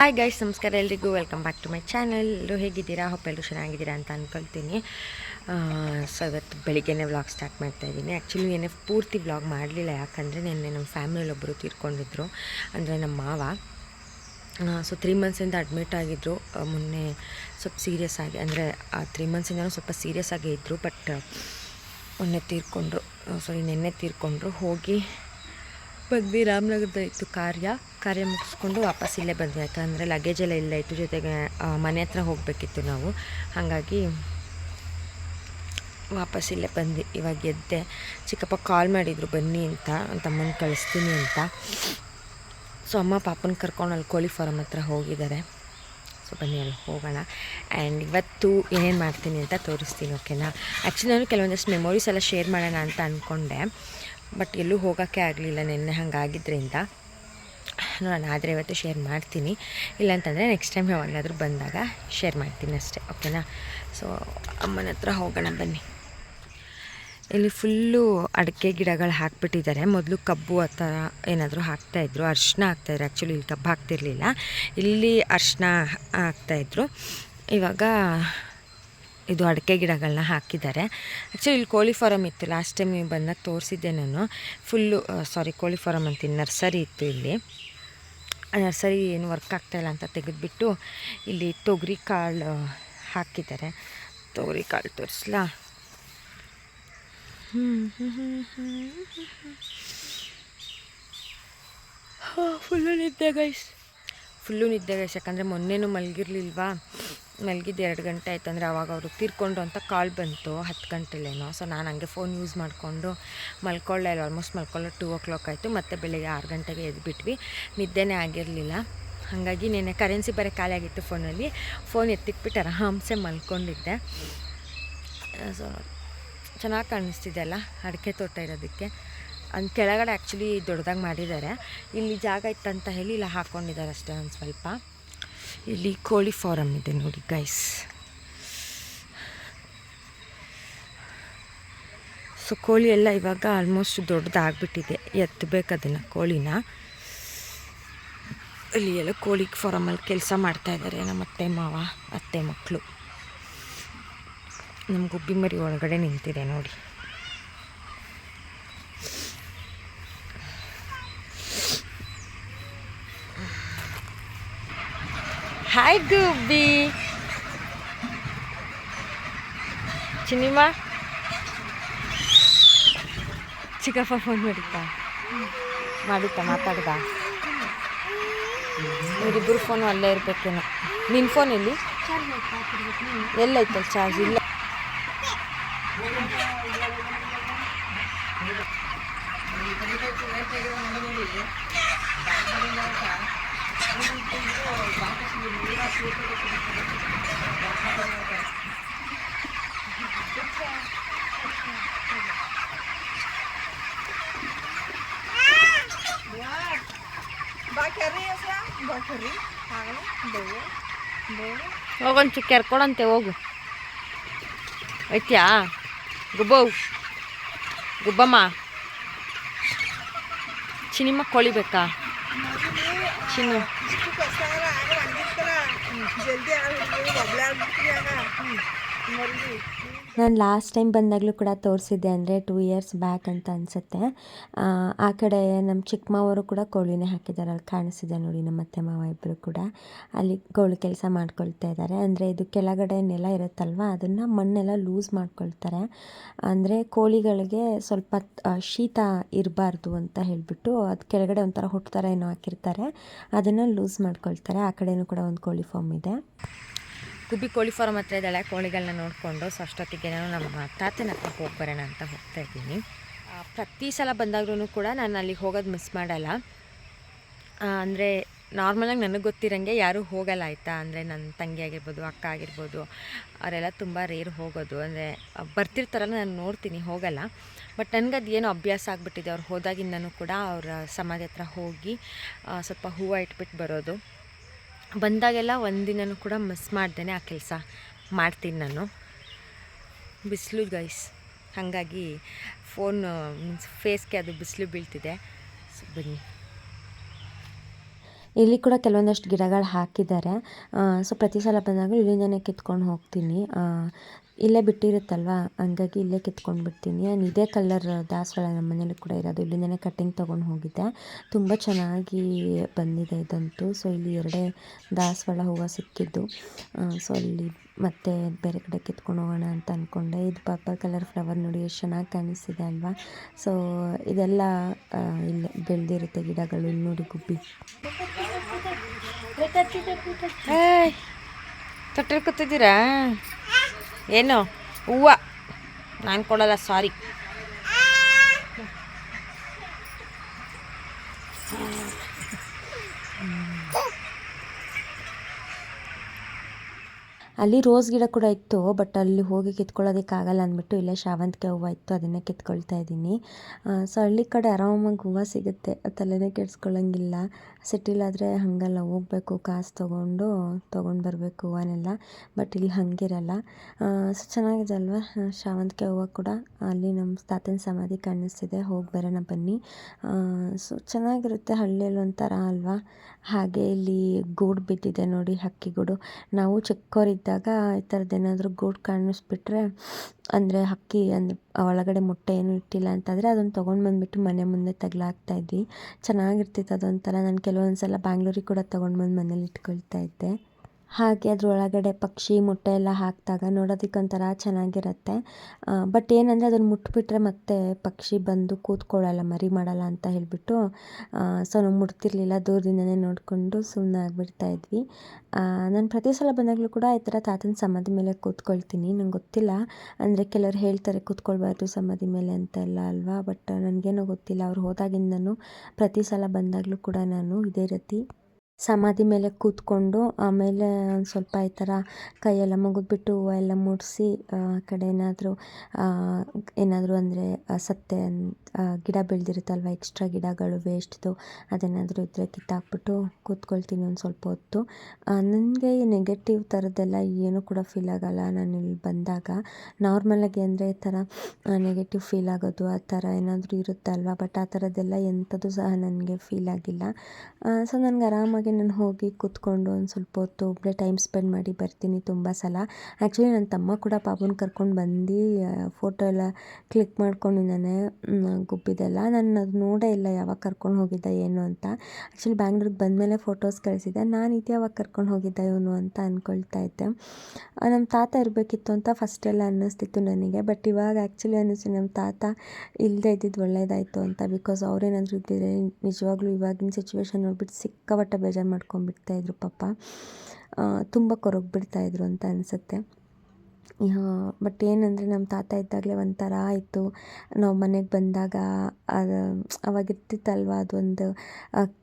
Hi guys ನಮಸ್ಕಾರ ಎಲ್ರಿಗೂ. Welcome back to my channel ಎಲ್ಲರೂ ಹೇಗಿದ್ದೀರಾ? ಎಲ್ಲರೂ ಚೆನ್ನಾಗಿದ್ದೀರಾ ಅಂತ ಅಂದ್ಕೊಳ್ತೀನಿ ಸೊ ಇವತ್ತು ಬೆಳಿಗ್ಗೆನೇ ವ್ಲಾಗ್ ಸ್ಟಾರ್ಟ್ ಮಾಡ್ತಾ ಇದ್ದೀನಿ. ಆ್ಯಕ್ಚುಲಿ ಏನೇ ಪೂರ್ತಿ ವ್ಲಾಗ್ ಮಾಡಲಿಲ್ಲ. ಯಾಕಂದರೆ ನಿನ್ನೆ ನಮ್ಮ ಫ್ಯಾಮಿಲಿಯಲ್ಲಿ ಒಬ್ಬರು ತೀರ್ಕೊಂಡಿದ್ರು. ಅಂದರೆ ನಮ್ಮ ಮಾವ. ಸೊ ತ್ರೀ ಮಂತ್ಸಿಂದ ಅಡ್ಮಿಟ್ ಆಗಿದ್ದರು ಮೊನ್ನೆ ಸ್ವಲ್ಪ ಸೀರಿಯಸ್ ಆಗಿ, ಅಂದರೆ ಆ ತ್ರೀ ಮಂತ್ಸಿಂದನೂ ಸ್ವಲ್ಪ ಸೀರಿಯಸ್ ಆಗೇ ಇದ್ದರು ಬಟ್ ಮೊನ್ನೆ ತೀರ್ಕೊಂಡ್ರು. ಸಾರಿ ನಿನ್ನೆ ತೀರ್ಕೊಂಡ್ರು. ಹೋಗಿ ಬಂದ್ವಿ. ರಾಮನಗರದ ಇತ್ತು ಕಾರ್ಯ. ಕಾರ್ಯ ಮುಗಿಸ್ಕೊಂಡು ವಾಪಸ್ ಇಲ್ಲೇ ಬಂದ್ವಿ ಯಾಕಂದರೆ ಲಗೇಜ್ ಎಲ್ಲ ಇಲ್ಲ. ಇತ್ತು ಜೊತೆಗೆ ಮನೆ ಹತ್ರ ಹೋಗಬೇಕಿತ್ತು ನಾವು. ಹಾಗಾಗಿ ವಾಪಸ್ ಇಲ್ಲೇ ಬಂದು ಇವಾಗ ಎದ್ದೆ. ಚಿಕ್ಕಪ್ಪ ಕಾಲ್ ಮಾಡಿದರು, ಬನ್ನಿ ಅಂತ. ತಮ್ಮನ ಕಳಿಸ್ತೀನಿ ಅಂತ. ಸೊ ಅಮ್ಮ ಪಾಪನ ಕರ್ಕೊಂಡು ಅಲ್ಲಿ ಕೋಳಿ ಫಾರಮ್ ಹತ್ರ ಹೋಗಿದ್ದಾರೆ. ಸೊ ಬನ್ನಿ, ಅಲ್ಲಿ ಹೋಗೋಣ. ಆ್ಯಂಡ್ ಇವತ್ತು ಏನೇನು ಮಾಡ್ತೀನಿ ಅಂತ ತೋರಿಸ್ತೀನಿ ಓಕೆನಾ ಆ್ಯಕ್ಚುಲಿ ನಾನು ಕೆಲವೊಂದಷ್ಟು ಮೆಮೊರೀಸ್ ಎಲ್ಲ ಶೇರ್ ಮಾಡೋಣ ಅಂತ ಅಂದ್ಕೊಂಡೆ ಬಟ್ ಎಲ್ಲೂ ಹೋಗೋಕ್ಕೆ ಆಗಲಿಲ್ಲ ನಿನ್ನೆ ಹಾಗಾಗಿದ್ದರಿಂದ. ನಾನು ಆದರೆ ಇವತ್ತು ಶೇರ್ ಮಾಡ್ತೀನಿ. ಇಲ್ಲಾಂತಂದರೆ ನೆಕ್ಸ್ಟ್ ಟೈಮ್ ಯಾವಾಗಾದರೂ ಬಂದಾಗ ಶೇರ್ ಮಾಡ್ತೀನಿ ಅಷ್ಟೇ ಓಕೆನಾ ಸೊ ಅಮ್ಮನ ಹತ್ರ ಹೋಗೋಣ ಬನ್ನಿ. ಇಲ್ಲಿ ಫುಲ್ಲು ಅಡಿಕೆ ಗಿಡಗಳು ಹಾಕ್ಬಿಟ್ಟಿದ್ದಾರೆ. ಮೊದಲು ಕಬ್ಬು ಆ ಥರ ಏನಾದರೂ ಹಾಕ್ತಾಯಿದ್ರು ಅರ್ಶಿನ ಹಾಕ್ತಾಯಿದ್ರು ಆ್ಯಕ್ಚುಲಿ ಇಲ್ಲಿ ಕಬ್ಬು ಹಾಕ್ತಿರ್ಲಿಲ್ಲ. ಇಲ್ಲಿ ಅರ್ಶಿನ ಹಾಕ್ತಾಯಿದ್ರು ಇವಾಗ ಇದು ಅಡಿಕೆ ಗಿಡಗಳನ್ನ ಹಾಕಿದ್ದಾರೆ. ಆ್ಯಕ್ಚುಲಿ ಇಲ್ಲಿ ಕೋಳಿ ಫಾರಮ್ ಇತ್ತು. ಲಾಸ್ಟ್ ಟೈಮ್ ನೀವು ಬಂದಾಗ ತೋರಿಸಿದ್ದೆ ನಾನು. ಫುಲ್ಲು ಸಾರಿ ಕೋಳಿ ಫಾರಮ್ ಅಂತೀನಿ ನರ್ಸರಿ ಇತ್ತು ಇಲ್ಲಿ. ಆ ನರ್ಸರಿ ಏನು ವರ್ಕ್ ಆಗ್ತಾಯಿಲ್ಲ ಅಂತ ತೆಗೆದುಬಿಟ್ಟು ಇಲ್ಲಿ ತೊಗರಿ ಕಾಳು ಹಾಕಿದ್ದಾರೆ. ತೊಗರಿ ಕಾಳು ತೋರಿಸ್ಲಾ? ಫುಲ್ಲು ನಿದ್ದೆ ಗೈಸ್ ಫುಲ್ಲು ನಿದ್ದೆ ಗೈಸ್ ಯಾಕಂದರೆ ಮೊನ್ನೆನೂ ಮಲಗಿರ್ಲಿಲ್ವಾ? ಮಲಗಿದ್ದು ಎರಡು ಗಂಟೆ ಆಯ್ತು ಅಂದರೆ ಅವಾಗ ಅವರು ತೀರ್ಕೊಂಡು ಅಂತ ಕಾಲ್ ಬಂತು ಹತ್ತು ಗಂಟೆಲೇನೋ. ಸೊ ನಾನು ಹಂಗೆ ಫೋನ್ ಯೂಸ್ ಮಾಡಿಕೊಂಡು ಮಲ್ಕೊಳ್ಳೇ ಇಲ್ಲ ಆಲ್ಮೋಸ್ಟ್ ಮಲ್ಕೊಳ್ಳೋ ಟೂ ಓ ಕ್ಲಾಕ್ ಆಯಿತು. ಮತ್ತು ಬೆಳಗ್ಗೆ ಆರು ಗಂಟೆಗೆ ಎದ್ಬಿಟ್ವಿ. ನಿದ್ದೆನೇ ಆಗಿರಲಿಲ್ಲ. ಹಾಗಾಗಿ ನೆನ್ನೆ ಕರೆನ್ಸಿ ಬರೀ ಖಾಲಿ ಆಗಿತ್ತು ಫೋನಲ್ಲಿ ಫೋನ್ ಎತ್ತಿಕ್ಬಿಟ್ಟು ಆರಾಮ್ಸೆ ಮಲ್ಕೊಂಡಿದ್ದೆ. ಸೊ ಚೆನ್ನಾಗಿ ಕಾಣಿಸ್ತಿದೆ ಅಲ್ಲ, ಅಡಿಕೆ ತೋಟ ಇರೋದಕ್ಕೆ. ಅಂದ್ ಕೆಳಗಡೆ ಆ್ಯಕ್ಚುಲಿ ದೊಡ್ಡದಾಗಿ ಮಾಡಿದ್ದಾರೆ. ಇಲ್ಲಿ ಜಾಗ ಇತ್ತಂತ ಹೇಳಿ ಇಲ್ಲ ಹಾಕ್ಕೊಂಡಿದ್ದಾರೆ ಅಷ್ಟೇ ಒಂದು ಸ್ವಲ್ಪ. ಇಲ್ಲಿ ಕೋಳಿ ಫಾರಮ್ ಇದೆ ನೋಡಿ ಗೈಸ್ ಸೊ ಕೋಳಿ ಎಲ್ಲ ಇವಾಗ ಆಲ್ಮೋಸ್ಟ್ ದೊಡ್ಡದಾಗ್ಬಿಟ್ಟಿದೆ. ಎತ್ತಬೇಕು ಅದನ್ನು ಕೋಳಿನ. ಇಲ್ಲಿ ಎಲ್ಲ ಕೋಳಿ ಫಾರಮಲ್ಲಿ ಕೆಲಸ ಮಾಡ್ತಾ ಇದ್ದಾರೆ ನಮ್ಮ ಅತ್ತೆ ಮಾವ, ಅತ್ತೆ ಮಕ್ಕಳು ನಮ್ಮ ಗುಬ್ಬಿ ಮರಿ ಒಳಗಡೆ ನಿಂತಿದೆ ನೋಡಿ. ಹಾಯ್ ಗುಬ್ಬಿ ಚಿನ್ನಿಮ್ಮ ಚಿಕ್ಕಪ್ಪ ಫೋನ್ ಮಾಡಿತ್ತಾ ಮಾಡಿತ್ತಾ ಮಾತಾಡ್ದ. ಇವರಿಬ್ಬರು ಫೋನು ಅಲ್ಲೇ ಇರಬೇಕೇನೋ. ನಿನ್ನ ಫೋನ್ ಎಲ್ಲಿ? ಎಲ್ಲೈತಲ್ಲ ಚಾರ್ಜ್ ಇಲ್ಲ. ಹೋಗೊಂದು ಚಿಕ್ಕ ಕೆರ್ಕೊಳಂತೆ ಹೋಗು ಐತ್ಯಾ ಗುಬ್ಬವ್ ಗುಬ್ಬಮ್ಮ ಚಿನಿಮ್ಮ ಕೊಳಿಬೇಕಾ Chinnu ನಾನು ಲಾಸ್ಟ್ ಟೈಮ್ ಬಂದಾಗಲೂ ಕೂಡ ತೋರಿಸಿದ್ದೆ ಅಂದರೆ ಟೂ ಇಯರ್ಸ್ ಬ್ಯಾಕ್ ಅಂತ ಅನಿಸುತ್ತೆ. ಆ ಕಡೆ ನಮ್ಮ ಚಿಕ್ಕಮ್ಮವರು ಕೂಡ ಕೋಳಿನೇ ಹಾಕಿದ್ದಾರೆ ಅಲ್ಲಿ ಕಾಣಿಸಿದೆ ನೋಡಿ ನಮ್ಮ ಅತ್ತೆ ಮಾವ ಇಬ್ಬರು ಕೂಡ. ಅಲ್ಲಿ ಕೋಳಿ ಕೆಲಸ ಮಾಡ್ಕೊಳ್ತಾ ಇದ್ದಾರೆ ಅಂದರೆ ಇದು ಕೆಳಗಡೆ ನೆಲ ಇರುತ್ತಲ್ವ, ಅದನ್ನು ಮಣ್ಣೆಲ್ಲ ಲೂಸ್ ಮಾಡ್ಕೊಳ್ತಾರೆ. ಅಂದರೆ ಕೋಳಿಗಳಿಗೆ ಸ್ವಲ್ಪ ಶೀತ ಇರಬಾರ್ದು ಅಂತ ಹೇಳಿಬಿಟ್ಟು ಅದು ಕೆಳಗಡೆ ಒಂಥರ ಹೊಟ್ಟು ಥರ ಏನೋ ಹಾಕಿರ್ತಾರೆ. ಅದನ್ನು ಲೂಸ್ ಮಾಡ್ಕೊಳ್ತಾರೆ. ಆ ಕಡೆಯೂ ಕೂಡ ಒಂದು ಕೋಳಿ ಫಾರ್ಮ್ ಇದೆ. ಗುಬ್ಬಿ ಕೋಳಿ ಫಾರ್ಮ್ ಹತ್ರ ಇದ್ದಾಳೆ ಕೋಳಿಗಳನ್ನ ನೋಡಿಕೊಂಡು ಸೊ ಅಷ್ಟೊತ್ತಿಗೆ ನಾನು ನಮ್ಮ ತಾತನ ಹತ್ರ ಹೋಗಿ ಬರೋಣ ಅಂತ ಹೋಗ್ತಾ ಇದ್ದೀನಿ. ಪ್ರತಿ ಸಲ ಬಂದಾಗ್ಲೂ ಕೂಡ ನಾನು ಅಲ್ಲಿಗೆ ಹೋಗೋದು ಮಿಸ್ ಮಾಡಲ್ಲ. ಅಂದರೆ ನಾರ್ಮಲಾಗಿ ನನಗೆ ಗೊತ್ತಿರಂಗೆ ಯಾರೂ ಹೋಗಲ್ಲ ಆಯಿತಾ? ಅಂದರೆ ನನ್ನ ತಂಗಿ ಆಗಿರ್ಬೋದು, ಅಕ್ಕ ಆಗಿರ್ಬೋದು, ಅವರೆಲ್ಲ ತುಂಬ ರೇರ್ ಹೋಗೋದು. ಅಂದರೆ ಬರ್ತಿರ್ತಾರಲ್ಲ, ನಾನು ನೋಡ್ತೀನಿ, ಹೋಗಲ್ಲ. ಬಟ್ ನನಗದು ಏನೋ ಅಭ್ಯಾಸ ಆಗಿಬಿಟ್ಟಿದೆ. ಅವ್ರು ಹೋದಾಗಿಂದನೂ ಕೂಡ ಅವರ ಸಮಾಧಿ ಹತ್ರ ಹೋಗಿ ಸ್ವಲ್ಪ ಹೂವು ಇಟ್ಬಿಟ್ಟು ಬರೋದು. ಬಂದಾಗೆಲ್ಲ ಒಂದಿನೂ ಕೂಡ ಮಿಸ್ ಮಾಡ್ದೇನೆ ಆ ಕೆಲಸ. ಮಾಡ್ತೀನಿ ನಾನು. ಬಿಸಿಲು ಗೈಸ್ ಹಾಗಾಗಿ ಫೋನ್ ಮೀನ್ಸ್ ಫೇಸ್ಗೆ ಅದು ಬಿಸಿಲು ಬೀಳ್ತಿದೆ. ಸೊ ಬನ್ನಿ. ಇಲ್ಲಿ ಕೂಡ ಕೆಲವೊಂದಷ್ಟು ಗಿಡಗಳು ಹಾಕಿದ್ದಾರೆ. ಸೊ ಪ್ರತಿ ಸಲ ಬಂದಾಗ ಇಲ್ಲಿಂದನೇ ಕಿತ್ಕೊಂಡು ಹೋಗ್ತೀನಿ. ಇಲ್ಲೇ ಬಿಟ್ಟಿರುತ್ತಲ್ವ? ಹಂಗಾಗಿ ಇಲ್ಲೇ ಕಿತ್ಕೊಂಡು ಬಿಡ್ತೀನಿ ನಾನು ಇದೇ ಕಲರ್ ದಾಸವಾಳ ನಮ್ಮ ಮನೇಲಿ ಕೂಡ ಇರೋದು. ಇಲ್ಲಿಂದನೇ ಕಟ್ಟಿಂಗ್ ತೊಗೊಂಡು ಹೋಗಿದ್ದೆ. ತುಂಬ ಚೆನ್ನಾಗಿ ಬಂದಿದೆ ಇದಂತೂ. ಸೊ ಇಲ್ಲಿ ಎರಡೇ ದಾಸವಾಳ ಹೂವು ಸಿಕ್ಕಿದ್ದು. ಸೊ ಅಲ್ಲಿ ಮತ್ತೆ ಬೇರೆ ಕಡೆ ಕಿತ್ಕೊಂಡು ಹೋಗೋಣ ಅಂತ ಅಂದ್ಕೊಂಡೆ ಇದು ಪರ್ಪಲ್ ಕಲರ್ ಫ್ಲವರ್ ನೋಡಿ ಎಷ್ಟು ಚೆನ್ನಾಗಿ ಕಾಣಿಸಿದೆ ಅಲ್ವಾ? ಸೊ ಇದೆಲ್ಲ ಇಲ್ಲಿ ಬೆಳೆದಿರುತ್ತೆ ಗಿಡಗಳು. ನೋಡಿ ಗುಬ್ಬಿ. ತೊಟ್ಟಲ್ಲಿ ಕೂತಿದ್ದೀರಾ? ಏನು? ಹೂವು. ನಾನು ಕೊಡಲ್ಲ ಸಾರಿ ಅಲ್ಲಿ ರೋಸ್ ಗಿಡ ಕೂಡ ಇತ್ತು ಬಟ್ ಅಲ್ಲಿ ಹೋಗಿ ಕಿತ್ಕೊಳ್ಳೋದಕ್ಕಾಗಲ್ಲ ಅಂದ್ಬಿಟ್ಟು ಇಲ್ಲೇ ಶಾವಂತಿಗೆ ಹೂವು ಇತ್ತು, ಅದನ್ನೇ ಕಿತ್ಕೊಳ್ತಾ ಇದ್ದೀನಿ. ಸೊ ಹಳ್ಳಿ ಕಡೆ ಆರಾಮಾಗಿ ಹೂವು ಸಿಗುತ್ತೆ, ತಲೆನೇ ಕೆಡಿಸ್ಕೊಳ್ಳೋಂಗಿಲ್ಲ. ಸಿಟಿಲಾದರೆ ಹಾಗಲ್ಲ, ಹೋಗ್ಬೇಕು, ಕಾಸು ತೊಗೊಂಡು ತೊಗೊಂಡು ಬರಬೇಕು ಹೂವನ್ನೆಲ್ಲ ಬಟ್ ಇಲ್ಲಿ ಹಂಗಿರಲ್ಲ. ಸೊ ಚೆನ್ನಾಗಿದೆ ಅಲ್ವಾ? ಶಾವಂತಿಗೆ ಹೂವು ಕೂಡ ಅಲ್ಲಿ ನಮ್ಮ ತಾತನ ಸಮಾಧಿ ಕಾಣಿಸ್ತಿದೆ, ಹೋಗಿ ಬರೋಣ ಬನ್ನಿ. ಸೊ ಚೆನ್ನಾಗಿರುತ್ತೆ ಹಳ್ಳಿಯಲ್ಲಿ ಒಂಥರ ಅಲ್ವಾ? ಹಾಗೆ ಇಲ್ಲಿ ಗೂಡು ಬಿದ್ದಿದೆ ನೋಡಿ ಹಕ್ಕಿಗೂಡು ನಾವು ಚಿಕ್ಕವರಿದ್ದಾಗ ಈ ಥರದ್ದು ಏನಾದರೂ ಗೂಡು ಕಾಣಿಸ್ಬಿಟ್ರೆ, ಅಂದರೆ ಹಕ್ಕಿ, ಅಂದರೆ ಒಳಗಡೆ ಮೊಟ್ಟೆ ಏನೂ ಇಟ್ಟಿಲ್ಲ ಅಂತಂದರೆ ಅದನ್ನು ತೊಗೊಂಡು ಬಂದುಬಿಟ್ಟು ಮನೆ ಮುಂದೆ ತಗ್ಲಾಕ್ತಾ ಇದ್ವಿ. ಚೆನ್ನಾಗಿರ್ತಿತ್ತು ಅದೊಂಥರ. ನಾನು ಕೆಲವೊಂದು ಸಲ ಬ್ಯಾಂಗ್ಳೂರಿಗೆ ಕೂಡ ತೊಗೊಂಡು ಬಂದು ಮನೇಲಿ ಇಟ್ಕೊಳ್ತಾ ಇದ್ದೆ. ಹಾಗೆ ಅದರೊಳಗಡೆ ಪಕ್ಷಿ, ಮೊಟ್ಟೆ ಎಲ್ಲ ಹಾಕಿದಾಗ ನೋಡೋದಕ್ಕೆ ಒಂಥರ ಚೆನ್ನಾಗಿರುತ್ತೆ ಬಟ್ ಏನಂದರೆ ಅದನ್ನು ಮುಟ್ಬಿಟ್ರೆ ಮತ್ತೆ ಪಕ್ಷಿ ಬಂದು ಕೂತ್ಕೊಳ್ಳಲ್ಲ, ಮರಿ ಮಾಡಲ್ಲ ಅಂತ ಹೇಳಿಬಿಟ್ಟು ಸೊ ನಾವು ಮುಟ್ತಿರ್ಲಿಲ್ಲ, ದೂರದಿಂದನೇ ನೋಡಿಕೊಂಡು ಸುಮ್ಮನೆ ಆಗಿಬಿಡ್ತಾ ಇದ್ವಿ. ನಾನು ಪ್ರತಿ ಸಲ ಬಂದಾಗಲೂ ಕೂಡ ಈ ಥರ ತಾತನ ಸಮಾಧಿ ಮೇಲೆ ಕೂತ್ಕೊಳ್ತೀನಿ, ನಂಗೆ ಗೊತ್ತಿಲ್ಲ. ಅಂದರೆ ಕೆಲವರು ಹೇಳ್ತಾರೆ ಕೂತ್ಕೊಳ್ಬಾರ್ದು ಸಮಾಧಿ ಮೇಲೆ ಅಂತ ಎಲ್ಲ ಅಲ್ವಾ ಬಟ್ ನನಗೇನೋ ಗೊತ್ತಿಲ್ಲ. ಅವ್ರು ಹೋದಾಗಿಂದನೂ ಪ್ರತಿ ಸಲ ಬಂದಾಗಲೂ ಕೂಡ ನಾನು ಇದೇ ರೀತಿ ಸಮಾಧಿ ಮೇಲೆ ಕೂತ್ಕೊಂಡು ಆಮೇಲೆ ಒಂದು ಸ್ವಲ್ಪ ಈ ಥರ ಕೈಯೆಲ್ಲ ಮುಗಿದ್ಬಿಟ್ಟು ಹೂವು ಎಲ್ಲ ಮುಡಿಸಿ, ಆ, ಕಡೆ ಏನಾದರೂ ಏನಾದರೂ ಅಂದರೆ ಸತ್ತೆ ಗಿಡ ಬೆಳೆದಿರುತ್ತಲ್ವ ಎಕ್ಸ್ಟ್ರಾ ಗಿಡಗಳು ವೇಸ್ಟ್ದು ಅದೇನಾದರೂ ಇದ್ದರೆ ಕಿತ್ತಾಕ್ಬಿಟ್ಟು ಕೂತ್ಕೊಳ್ತೀನಿ ಒಂದು ಸ್ವಲ್ಪ ಹೊತ್ತು. ನನಗೆ ಈ ನೆಗೆಟಿವ್ ಥರದ್ದೆಲ್ಲ ಏನೂ ಕೂಡ ಫೀಲ್ ಆಗಲ್ಲ ನಾನು ಇಲ್ಲಿ ಬಂದಾಗ. ನಾರ್ಮಲಾಗಿ ಅಂದರೆ ಈ ಥರ ನೆಗೆಟಿವ್ ಫೀಲ್ ಆಗೋದು, ಆ ಥರ ಏನಾದರೂ ಇರುತ್ತಲ್ವ ಬಟ್ ಆ ಥರದ್ದೆಲ್ಲ ಎಂಥದ್ದು ಸಹ ನನಗೆ ಫೀಲ್ ಆಗಿಲ್ಲ. ಸೊ ನನಗೆ ಆರಾಮಾಗಿ ನಾನು ಹೋಗಿ ಕೂತ್ಕೊಂಡು ಒಂದು ಸ್ವಲ್ಪ ಹೊತ್ತು ಒಬ್ಬಳೇ ಟೈಮ್ ಸ್ಪೆಂಡ್ ಮಾಡಿ ಬರ್ತೀನಿ ತುಂಬ ಸಲ. ಆ್ಯಕ್ಚುಲಿ ನನ್ನ ತಮ್ಮ ಕೂಡ ಪಾಪುನ ಕರ್ಕೊಂಡು ಬಂದು ಫೋಟೋ ಎಲ್ಲ ಕ್ಲಿಕ್ ಮಾಡ್ಕೊಂಡಿದ್ದಾನೆ ಗುಬ್ಬಿದೆಲ್ಲ. ನಾನು ಅದು ನೋಡೇ ಇಲ್ಲ ಯಾವಾಗ ಕರ್ಕೊಂಡು ಹೋಗಿದ್ದ ಏನು ಅಂತ. ಆ್ಯಕ್ಚುಲಿ ಬ್ಯಾಂಗ್ಳೂರಿಗೆ ಬಂದಮೇಲೆ ಫೋಟೋಸ್ ಕಳಿಸಿದ್ದೆ. ನಾನು ಇದು ಯಾವಾಗ ಕರ್ಕೊಂಡು ಹೋಗಿದ್ದ ಇವನು ಅಂತ ಅಂದ್ಕೊಳ್ತಾ ಇದ್ದೆ. ನಮ್ಮ ತಾತ ಇರಬೇಕಿತ್ತು ಅಂತ ಫಸ್ಟೆಲ್ಲ ಅನ್ನಿಸ್ತಿತ್ತು ನನಗೆ. ಬಟ್ ಇವಾಗ ಆ್ಯಕ್ಚುಲಿ ಅನ್ನಿಸ್ತು ನಮ್ಮ ತಾತ ಇಲ್ಲದೆ ಇದ್ದಿದ್ದು ಒಳ್ಳೇದಾಯಿತು ಅಂತ. ಬಿಕಾಸ್ ಅವ್ರೇನಾದರೂ ಇದ್ದಿದ್ರೆ ನಿಜವಾಗ್ಲೂ ಇವಾಗಿನ ಸಿಚುವೇಶನ್ ನೋಡ್ಬಿಟ್ಟು ಸಿಕ್ಕಾಪಟ್ಟೆ ಬೇಜಾರು ಮಾಡ್ಕೊಂಡ್ಬಿಡ್ತಾ ಇದ್ರು ಪಾಪ. ತುಂಬ ಕೊರಗ್ಬಿಡ್ತಾ ಇದ್ರು ಅಂತ ಅನಿಸುತ್ತೆ. ಬಟ್ ಏನಂದರೆ ನಮ್ಮ ತಾತ ಇದ್ದಾಗಲೇ ಒಂಥರ ಆಯಿತು. ನಾವು ಮನೆಗೆ ಬಂದಾಗ ಅದು ಅವಾಗ ಇರ್ತಿತ್ತಲ್ವ ಅದೊಂದು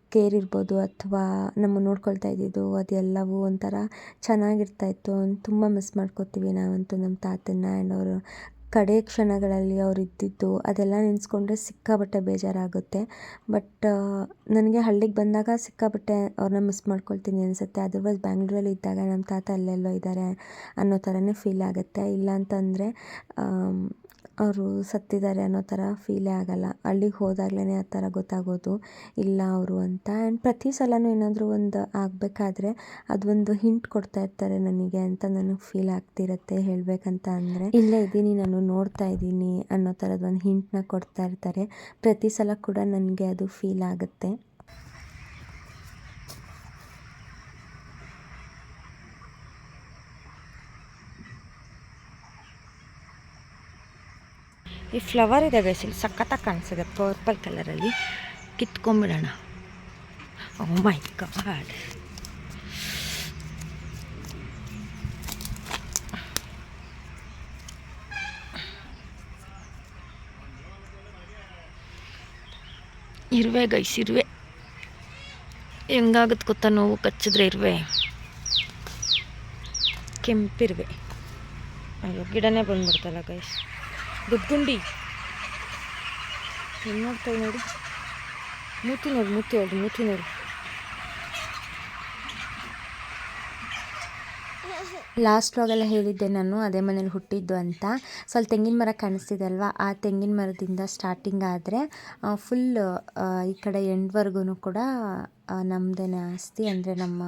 ಕೇರ್ ಇರ್ಬೋದು ಅಥವಾ ನಮ್ಮ ನೋಡ್ಕೊಳ್ತಾ ಇದ್ದಿದ್ದು ಅದೆಲ್ಲವೂ ಒಂಥರ ಚೆನ್ನಾಗಿರ್ತಾಯಿತ್ತು ತುಂಬ ಮಿಸ್ ಮಾಡ್ಕೋತೀವಿ ನಾವಂತೂ ನಮ್ಮ ತಾತನ್ನ ಆ್ಯಂಡ್ ಅವರು ಕಡೆ ಕ್ಷಣಗಳಲ್ಲಿ ಅವ್ರು ಇದ್ದಿದ್ದು ಅದೆಲ್ಲ ನೆನೆಸ್ಕೊಂಡ್ರೆ ಸಿಕ್ಕಾಪಟ್ಟೆ ಬೇಜಾರಾಗುತ್ತೆ. ಬಟ್ ನನಗೆ ಹಳ್ಳಿಗೆ ಬಂದಾಗ ಸಿಕ್ಕಾಪಟ್ಟೆ ಅವ್ರನ್ನ ಮಿಸ್ ಮಾಡ್ಕೊಳ್ತೀನಿ ಅನಿಸುತ್ತೆ. ಅದರ್ವೈಸ್ ಬ್ಯಾಂಗ್ಳೂರಲ್ಲಿ ಇದ್ದಾಗ ನಮ್ಮ ತಾತ ಅಲ್ಲೆಲ್ಲೋ ಇದ್ದಾರೆ ಅನ್ನೋ ಥರನೇ ಫೀಲ್ ಆಗುತ್ತೆ. ಇಲ್ಲ ಅಂತಂದರೆ ಅವರು ಸತ್ತಿದ್ದಾರೆ ಅನ್ನೋ ಥರ ಫೀಲೇ ಆಗಲ್ಲ. ಅಲ್ಲಿಗೆ ಹೋದಾಗ್ಲೇ ಆ ಥರ ಗೊತ್ತಾಗೋದು. ಇಲ್ಲ ಅವರು ಅಂತ. ಆ್ಯಂಡ್ ಪ್ರತಿ ಸಲವೂ ಏನಾದರೂ ಒಂದು ಆಗಬೇಕಾದ್ರೆ ಅದೊಂದು ಹಿಂಟ್ ಕೊಡ್ತಾ ಇರ್ತಾರೆ ನನಗೆ ಅಂತ ನನಗೆ ಫೀಲ್ ಆಗ್ತಿರುತ್ತೆ ಹೇಳಬೇಕಂತ ಅಂದರೆ. ಇಲ್ಲೇ ಇದ್ದೀನಿ, ನಾನು ನೋಡ್ತಾ ಇದ್ದೀನಿ ಅನ್ನೋ ಥರದ ಒಂದು ಹಿಂಟ್ನ ಕೊಡ್ತಾ ಇರ್ತಾರೆ. ಪ್ರತಿ ಸಲ ಕೂಡ ನನಗೆ ಅದು ಫೀಲ್ ಆಗುತ್ತೆ. ಈ ಫ್ಲವರ್ ಇದೆ ಗೈಸ್ ಇಲ್ಲಿ ಸಖತ್ತಾಗಿ ಕಾಣಿಸ್ತಿದೆ ಪರ್ಪಲ್ ಕಲರಲ್ಲಿ ಕಿತ್ಕೊಂಬಿಡೋಣ. ಓ ಮೈ ಗಾಡ್ ಇರುವೆ ಗೈಸ್ ಇರುವೆ. ಹೆಂಗಾಗುತ್ತೆ ಗೊತ್ತಾ ನೋವು? ಕಚ್ಚಿದ್ರೆ ಇರುವೆ. ಕೆಂಪಿರುವೆ. ಅಯ್ಯೋ, ಗಿಡನೇ ಬಂದ್ಬಿಡ್ತಲ್ಲ ಗೈಸ್ ಗುದ್ಗುಂಡಿ ಹೆಂಗೆ ನೋಡ್ತಾವೆ ನೋಡಿ. ಮೂತಿ ನೋಡಿ, ಮೂತಿ ಹೇಳ್ರಿ ಮೂತಿ ನೋಡಿ. ಲಾಸ್ಟ್ ವ್ಲಾಗೆಲ್ಲ ಹೇಳಿದ್ದೆ ನಾನು, ಅದೇ ಮನೇಲಿ ಹುಟ್ಟಿದ್ದು ಅಂತ. ಸೊ ಅಲ್ಲಿ ತೆಂಗಿನ ಮರ ಕಾಣಿಸ್ತಿದೆ ಅಲ್ವಾ ಆ ತೆಂಗಿನ ಮರದಿಂದ ಸ್ಟಾರ್ಟಿಂಗ್ ಆದರೆ ಫುಲ್ ಈ ಕಡೆ ಎಂಡ್ವರೆಗೂ ಕೂಡ ನಮ್ಮದೇ ಆಸ್ತಿ ಅಂದರೆ ನಮ್ಮ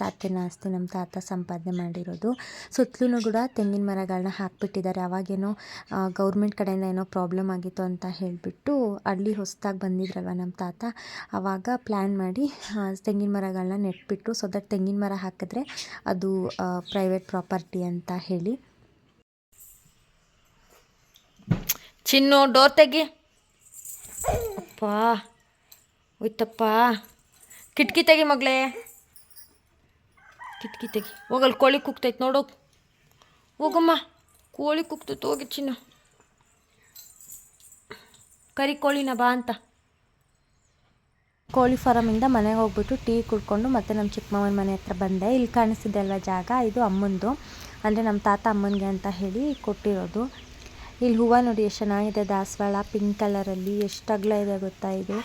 ತಾತನ ಆಸ್ತಿ, ನಮ್ಮ ತಾತ ಸಂಪಾದನೆ ಮಾಡಿರೋದು. ಸುತ್ತಲೂ ಕೂಡ ತೆಂಗಿನ ಮರಗಳನ್ನ ಹಾಕಿಬಿಟ್ಟಿದ್ದಾರೆ. ಅವಾಗೇನೋ ಗೌರ್ಮೆಂಟ್ ಕಡೆಯಿಂದ ಏನೋ ಪ್ರಾಬ್ಲಮ್ ಆಗಿತ್ತು ಅಂತ ಹೇಳಿಬಿಟ್ಟು ಅಲ್ಲಿ ಹೊಸದಾಗಿ ಬಂದಿದ್ರಲ್ವ ನಮ್ಮ ತಾತ ಆವಾಗ ಪ್ಲ್ಯಾನ್ ಮಾಡಿ ತೆಂಗಿನ ಮರಗಳನ್ನ ನೆಟ್ಬಿಟ್ಟು ಸೊ ದಟ್ ತೆಂಗಿನ ಮರ ಹಾಕಿದ್ರೆ ಅದು ಪ್ರೈವೇಟ್ ಪ್ರಾಪರ್ಟಿ ಅಂತ ಹೇಳಿ. ಚಿನ್ನು ಡೋರ್ ತೆಗಿ. ಅಪ್ಪ, ಹೋಯ್ತಪ್ಪ. ಕಿಟಕಿ ತೆಗಿ ಮಗಳೇ. ಕಿಟಕಿ ತೆಗಿ. ಹೋಗಲ್ಲಿ ಕೋಳಿ ಕುಕ್ತೈತೆ ನೋಡು. ಹೋಗಮ್ಮ ಕೋಳಿ ಕುಕ್ತೈತೆ ಹೋಗಿ ಚಿನ್ನ. ಕರಿ ಕೋಳಿನ ಬಾ ಅಂತ. ಕೋಳಿ ಫಾರಮಿಂದ ಮನೆಗೆ ಹೋಗ್ಬಿಟ್ಟು ಟೀ ಕುಡ್ಕೊಂಡು ಮತ್ತೆ ನಮ್ಮ ಚಿಕ್ಕಮ್ಮನ ಮನೆ ಹತ್ರ ಬಂದೆ. ಇಲ್ಲಿ ಕಾಣಿಸ್ತಿದೆ ಅಲ್ವಾ ಜಾಗ? ಇದು ಅಮ್ಮಂದು. ಅಂದರೆ ನಮ್ಮ ತಾತ ಅಮ್ಮನಿಗೆ ಅಂತ ಹೇಳಿ ಕೊಟ್ಟಿರೋದು. ಇಲ್ಲಿ ಹೂವು ನೋಡಿ ಎಷ್ಟು ಚೆನ್ನಾಗಿದೆ ದಾಸವಾಳ ಪಿಂಕ್ ಕಲರಲ್ಲಿ ಎಷ್ಟು ಅಗಲ ಇದೆ ಗೊತ್ತಾ ಇದು?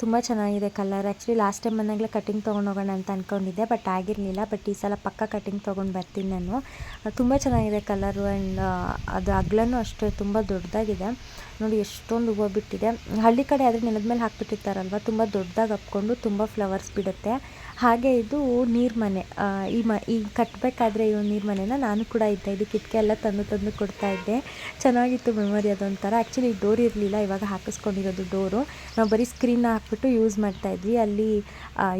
ತುಂಬ ಚೆನ್ನಾಗಿದೆ ಕಲರ್. ಆ್ಯಕ್ಚುಲಿ ಲಾಸ್ಟ್ ಟೈಮ್ ಬಂದಾಗಲೇ ಕಟಿಂಗ್ ತೊಗೊಂಡು ಹೋಗೋಣ ಅಂತ ಅಂದ್ಕೊಂಡಿದ್ದೆ ಬಟ್ ಆಗಿರಲಿಲ್ಲ. ಬಟ್ ಈ ಸಲ ಪಕ್ಕ ಕಟಿಂಗ್ ತೊಗೊಂಡು ಬರ್ತೀನಿ ನಾನು. ತುಂಬ ಚೆನ್ನಾಗಿದೆ ಕಲರು ಆ್ಯಂಡ್ ಅದು ಅಗ್ಲನೂ ಅಷ್ಟೇ ತುಂಬ ದೊಡ್ಡದಾಗಿದೆ. ನೋಡಿ, ಎಷ್ಟೊಂದು ಹೂವು ಬಿಟ್ಟಿದೆ. ಹಳ್ಳಿ ಕಡೆ ಆದರೆ ನೆಲದ ಮೇಲೆ ಹಾಕ್ಬಿಟ್ಟಿರ್ತಾರಲ್ವ? ತುಂಬ ದೊಡ್ಡದಾಗಿ ಹಬ್ಕೊಂಡು ತುಂಬ ಫ್ಲವರ್ಸ್ ಬಿಡುತ್ತೆ. ಹಾಗೆ ಇದು ನೀರು ಮನೆ. ಆ, ಈ ಮ ಈ ಕಟ್ಟಬೇಕಾದ್ರೆ ಈ ನೀರು ಮನೆನ ನಾನು ಕೂಡ ಇದ್ದೆ. ಇದು ಕಿಟಕಿ ಎಲ್ಲ ತಂದು ತಂದು ಕೊಡ್ತಾ ಇದ್ದೆ. ಚೆನ್ನಾಗಿತ್ತು ಮೆಮೊರಿ ಅದೊಂಥರ ಆ್ಯಕ್ಚುಲಿ ಡೋರ್ ಇರಲಿಲ್ಲ ಇವಾಗ ಹಾಕಿಸ್ಕೊಂಡಿರೋದು ಡೋರು ನಾವು ಬರೀ ಸ್ಕ್ರೀನ್ ಹಾಕ್ಬಿಟ್ಟು ಯೂಸ್ ಮಾಡ್ತಾ ಇದ್ವಿ. ಅಲ್ಲಿ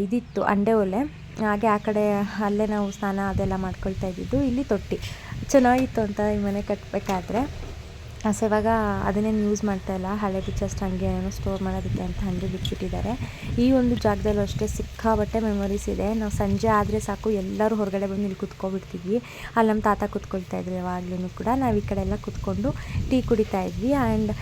ಇದಿತ್ತು ಅಂಡೆ ಒಲೆ. ಹಾಗೆ ಆ ಕಡೆ ಅಲ್ಲೇ ನಾವು ಸ್ನಾನ ಅದೆಲ್ಲ ಮಾಡ್ಕೊಳ್ತಾ ಇದ್ದಿದ್ದು. ಇಲ್ಲಿ ತೊಟ್ಟಿ. ಚೆನ್ನಾಗಿತ್ತು ಅಂತ ಈ ಮನೆ ಕಟ್ಟಬೇಕಾದ್ರೆ ಸೊ ಇವಾಗ ಅದನ್ನೇನು ಯೂಸ್ ಮಾಡ್ತಾ ಇಲ್ಲ. ಹಳೆ ಜಸ್ಟ್ ಹಾಗೆ ಏನೋ ಸ್ಟೋರ್ ಮಾಡೋದಕ್ಕೆ ಅಂತ ಹಾಗೆ ಬಿಟ್ಬಿಟ್ಟಿದ್ದಾರೆ. ಈ ಒಂದು ಜಾಗದಲ್ಲೂ ಅಷ್ಟೇ ಸಿಕ್ಕಾಬಟ್ಟೆ ಮೆಮೊರೀಸ್ ಇದೆ. ನಾವು ಸಂಜೆ ಆದರೆ ಸಾಕು, ಎಲ್ಲರೂ ಹೊರಗಡೆ ಬಂದು ಇಲ್ಲಿ ಕುತ್ಕೊಬಿಡ್ತಿದ್ವಿ. ಅಲ್ಲಿ ನಮ್ಮ ತಾತ ಕುತ್ಕೊಳ್ತಾ ಇದ್ರು ಯಾವಾಗ್ಲೂ ಕೂಡ. ನಾವು ಈ ಕಡೆ ಎಲ್ಲ ಕುತ್ಕೊಂಡು ಟೀ ಕುಡಿತಾ ಇದ್ವಿ. ಆ್ಯಂಡ್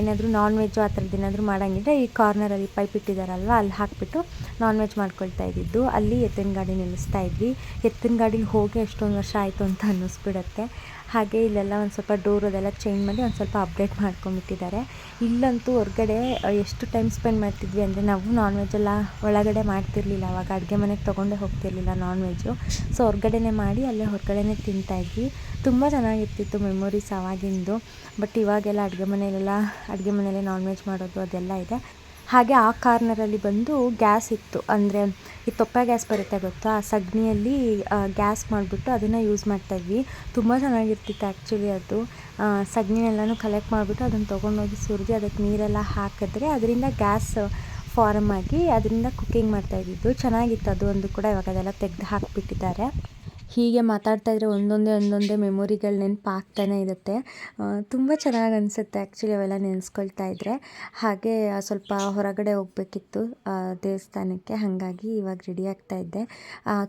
ಏನಾದರೂ ನಾನ್ ವೆಜ್ಜು ಆ ಥರದ್ದು ಏನಾದರೂ ಮಾಡೋಂಗಿದ್ರೆ ಈ ಕಾರ್ನರಲ್ಲಿ ಪೈಪ್ ಇಟ್ಟಿದ್ದಾರಲ್ವ ಅಲ್ಲಿ ಹಾಕ್ಬಿಟ್ಟು ನಾನ್ ವೆಜ್ ಮಾಡ್ಕೊಳ್ತಾ ಇದ್ದಿದ್ದು. ಅಲ್ಲಿ ಎತ್ತಿನ ಗಾಡಿ ನಿಲ್ಲಿಸ್ತಾ ಇದ್ವಿ. ಎತ್ತಿನ ಗಾಡಿಲಿ ಹೋಗಿ ಎಷ್ಟೊಂದು ವರ್ಷ ಆಯಿತು ಅಂತ ಅನ್ನಿಸ್ಬಿಡುತ್ತೆ. ಹಾಗೆ ಇಲ್ಲೆಲ್ಲ ಒಂದು ಸ್ವಲ್ಪ ಡೋರ್ ಅದೆಲ್ಲ ಚೇಂಜ್ ಮಾಡಿ ಒಂದು ಸ್ವಲ್ಪ ಅಪ್ಡೇಟ್ ಮಾಡ್ಕೊಂಬಿಟ್ಟಿದ್ದಾರೆ ಇಲ್ಲಂತೂ ಹೊರ್ಗಡೆ ಎಷ್ಟು ಟೈಮ್ ಸ್ಪೆಂಡ್ ಮಾಡ್ತಿದ್ವಿ ಅಂದರೆ ನಾವು ನಾನ್ ವೆಜ್ ಎಲ್ಲ ಒಳಗಡೆ ಮಾಡ್ತಿರ್ಲಿಲ್ಲ. ಅವಾಗ ಅಡುಗೆ ಮನೆಗೆ ತೊಗೊಂಡೇ ಹೋಗ್ತಿರ್ಲಿಲ್ಲ ನಾನ್ ವೆಜ್ಜು ಸೊ ಹೊರ್ಗಡೆನೇ ಮಾಡಿ ಅಲ್ಲೇ ಹೊರಗಡೆನೇ ತಿಂತಾಯಿದ್ವಿ ತುಂಬ ಚೆನ್ನಾಗಿರ್ತಿತ್ತು ಮೆಮೊರೀಸ್ ಆವಾಗಿಂದು ಬಟ್ ಇವಾಗೆಲ್ಲ ಅಡುಗೆ ಮನೆಯಲ್ಲೆಲ್ಲ ಅಡುಗೆ ಮನೆಯಲ್ಲೇ ನಾನ್ ವೆಜ್ ಮಾಡೋದು ಅದೆಲ್ಲ ಇದೆ. ಹಾಗೆ ಆ ಕಾರ್ನರಲ್ಲಿ ಬಂದು ಗ್ಯಾಸ್ ಇತ್ತು. ಅಂದರೆ ಈ ತೊಪ್ಪ ಗ್ಯಾಸ್ ಬರುತ್ತೆ ಗೊತ್ತಾ? ಆ ಸಗಣಿಯಲ್ಲಿ ಗ್ಯಾಸ್ ಮಾಡಿಬಿಟ್ಟು ಅದನ್ನು ಯೂಸ್ ಮಾಡ್ತಾಯಿದ್ವಿ ತುಂಬ ಚೆನ್ನಾಗಿರ್ತಿತ್ತು ಆ್ಯಕ್ಚುಲಿ ಅದು. ಸಗಣಿನೆಲ್ಲನೂ ಕಲೆಕ್ಟ್ ಮಾಡಿಬಿಟ್ಟು ಅದನ್ನು ತೊಗೊಂಡೋಗಿ ಸುರಿದು ಅದಕ್ಕೆ ನೀರೆಲ್ಲ ಹಾಕಿದ್ರೆ ಅದರಿಂದ ಗ್ಯಾಸ್ ಫಾರಮ್ ಆಗಿ ಅದರಿಂದ ಕುಕ್ಕಿಂಗ್ ಮಾಡ್ತಾಯಿದ್ದಿದ್ದು ಚೆನ್ನಾಗಿತ್ತು ಅದು ಒಂದು ಕೂಡ, ಇವಾಗ ಅದೆಲ್ಲ ತೆಗೆದು ಹಾಕಿಬಿಟ್ಟಿದ್ದಾರೆ. ಹೀಗೆ ಮಾತಾಡ್ತಾ ಇದ್ರೆ ಒಂದೊಂದೇ ಒಂದೊಂದೇ ಮೆಮೊರಿಗಳು ನೆನಪಾಗ್ತಾನೆ ಇರುತ್ತೆ. ತುಂಬ ಚೆನ್ನಾಗಿ ಅನಿಸುತ್ತೆ ಆ್ಯಕ್ಚುಲಿ ಅವೆಲ್ಲ ನೆನೆಸ್ಕೊಳ್ತಾ ಇದ್ದರೆ ಹಾಗೆ ಸ್ವಲ್ಪ ಹೊರಗಡೆ ಹೋಗಬೇಕಿತ್ತು ದೇವಸ್ಥಾನಕ್ಕೆ. ಹಾಗಾಗಿ ಇವಾಗ ರೆಡಿ ಆಗ್ತಾ ಇದ್ದೆ.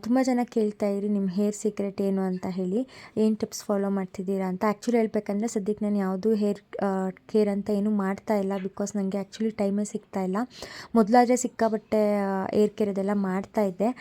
ತುಂಬ ಜನ ಕೇಳ್ತಾ ಇದ್ರಿ ನಿಮ್ಮ ಹೇರ್ ಸೀಕ್ರೆಟ್ ಏನು ಅಂತ ಹೇಳಿ. ಏನು ಟಿಪ್ಸ್ ಫಾಲೋ ಮಾಡ್ತಿದ್ದೀರಾ ಅಂತ. ಆ್ಯಕ್ಚುಲಿ ಹೇಳ್ಬೇಕಂದ್ರೆ ಸದ್ಯಕ್ಕೆ ನಾನು ಯಾವುದೂ ಹೇರ್ ಕೇರ್ ಅಂತ ಏನೂ ಮಾಡ್ತಾ ಇಲ್ಲ ಬಿಕಾಸ್ ನನಗೆ ಆ್ಯಕ್ಚುಲಿ ಟೈಮೇ ಸಿಗ್ತಾ ಇಲ್ಲ. ಮೊದಲಾದರೆ ಸಿಕ್ಕಾಬಟ್ಟೆ ಏರ್ ಕೇರ್ ಅದೆಲ್ಲ ಮಾಡ್ತಾ ಇದ್ದೆ.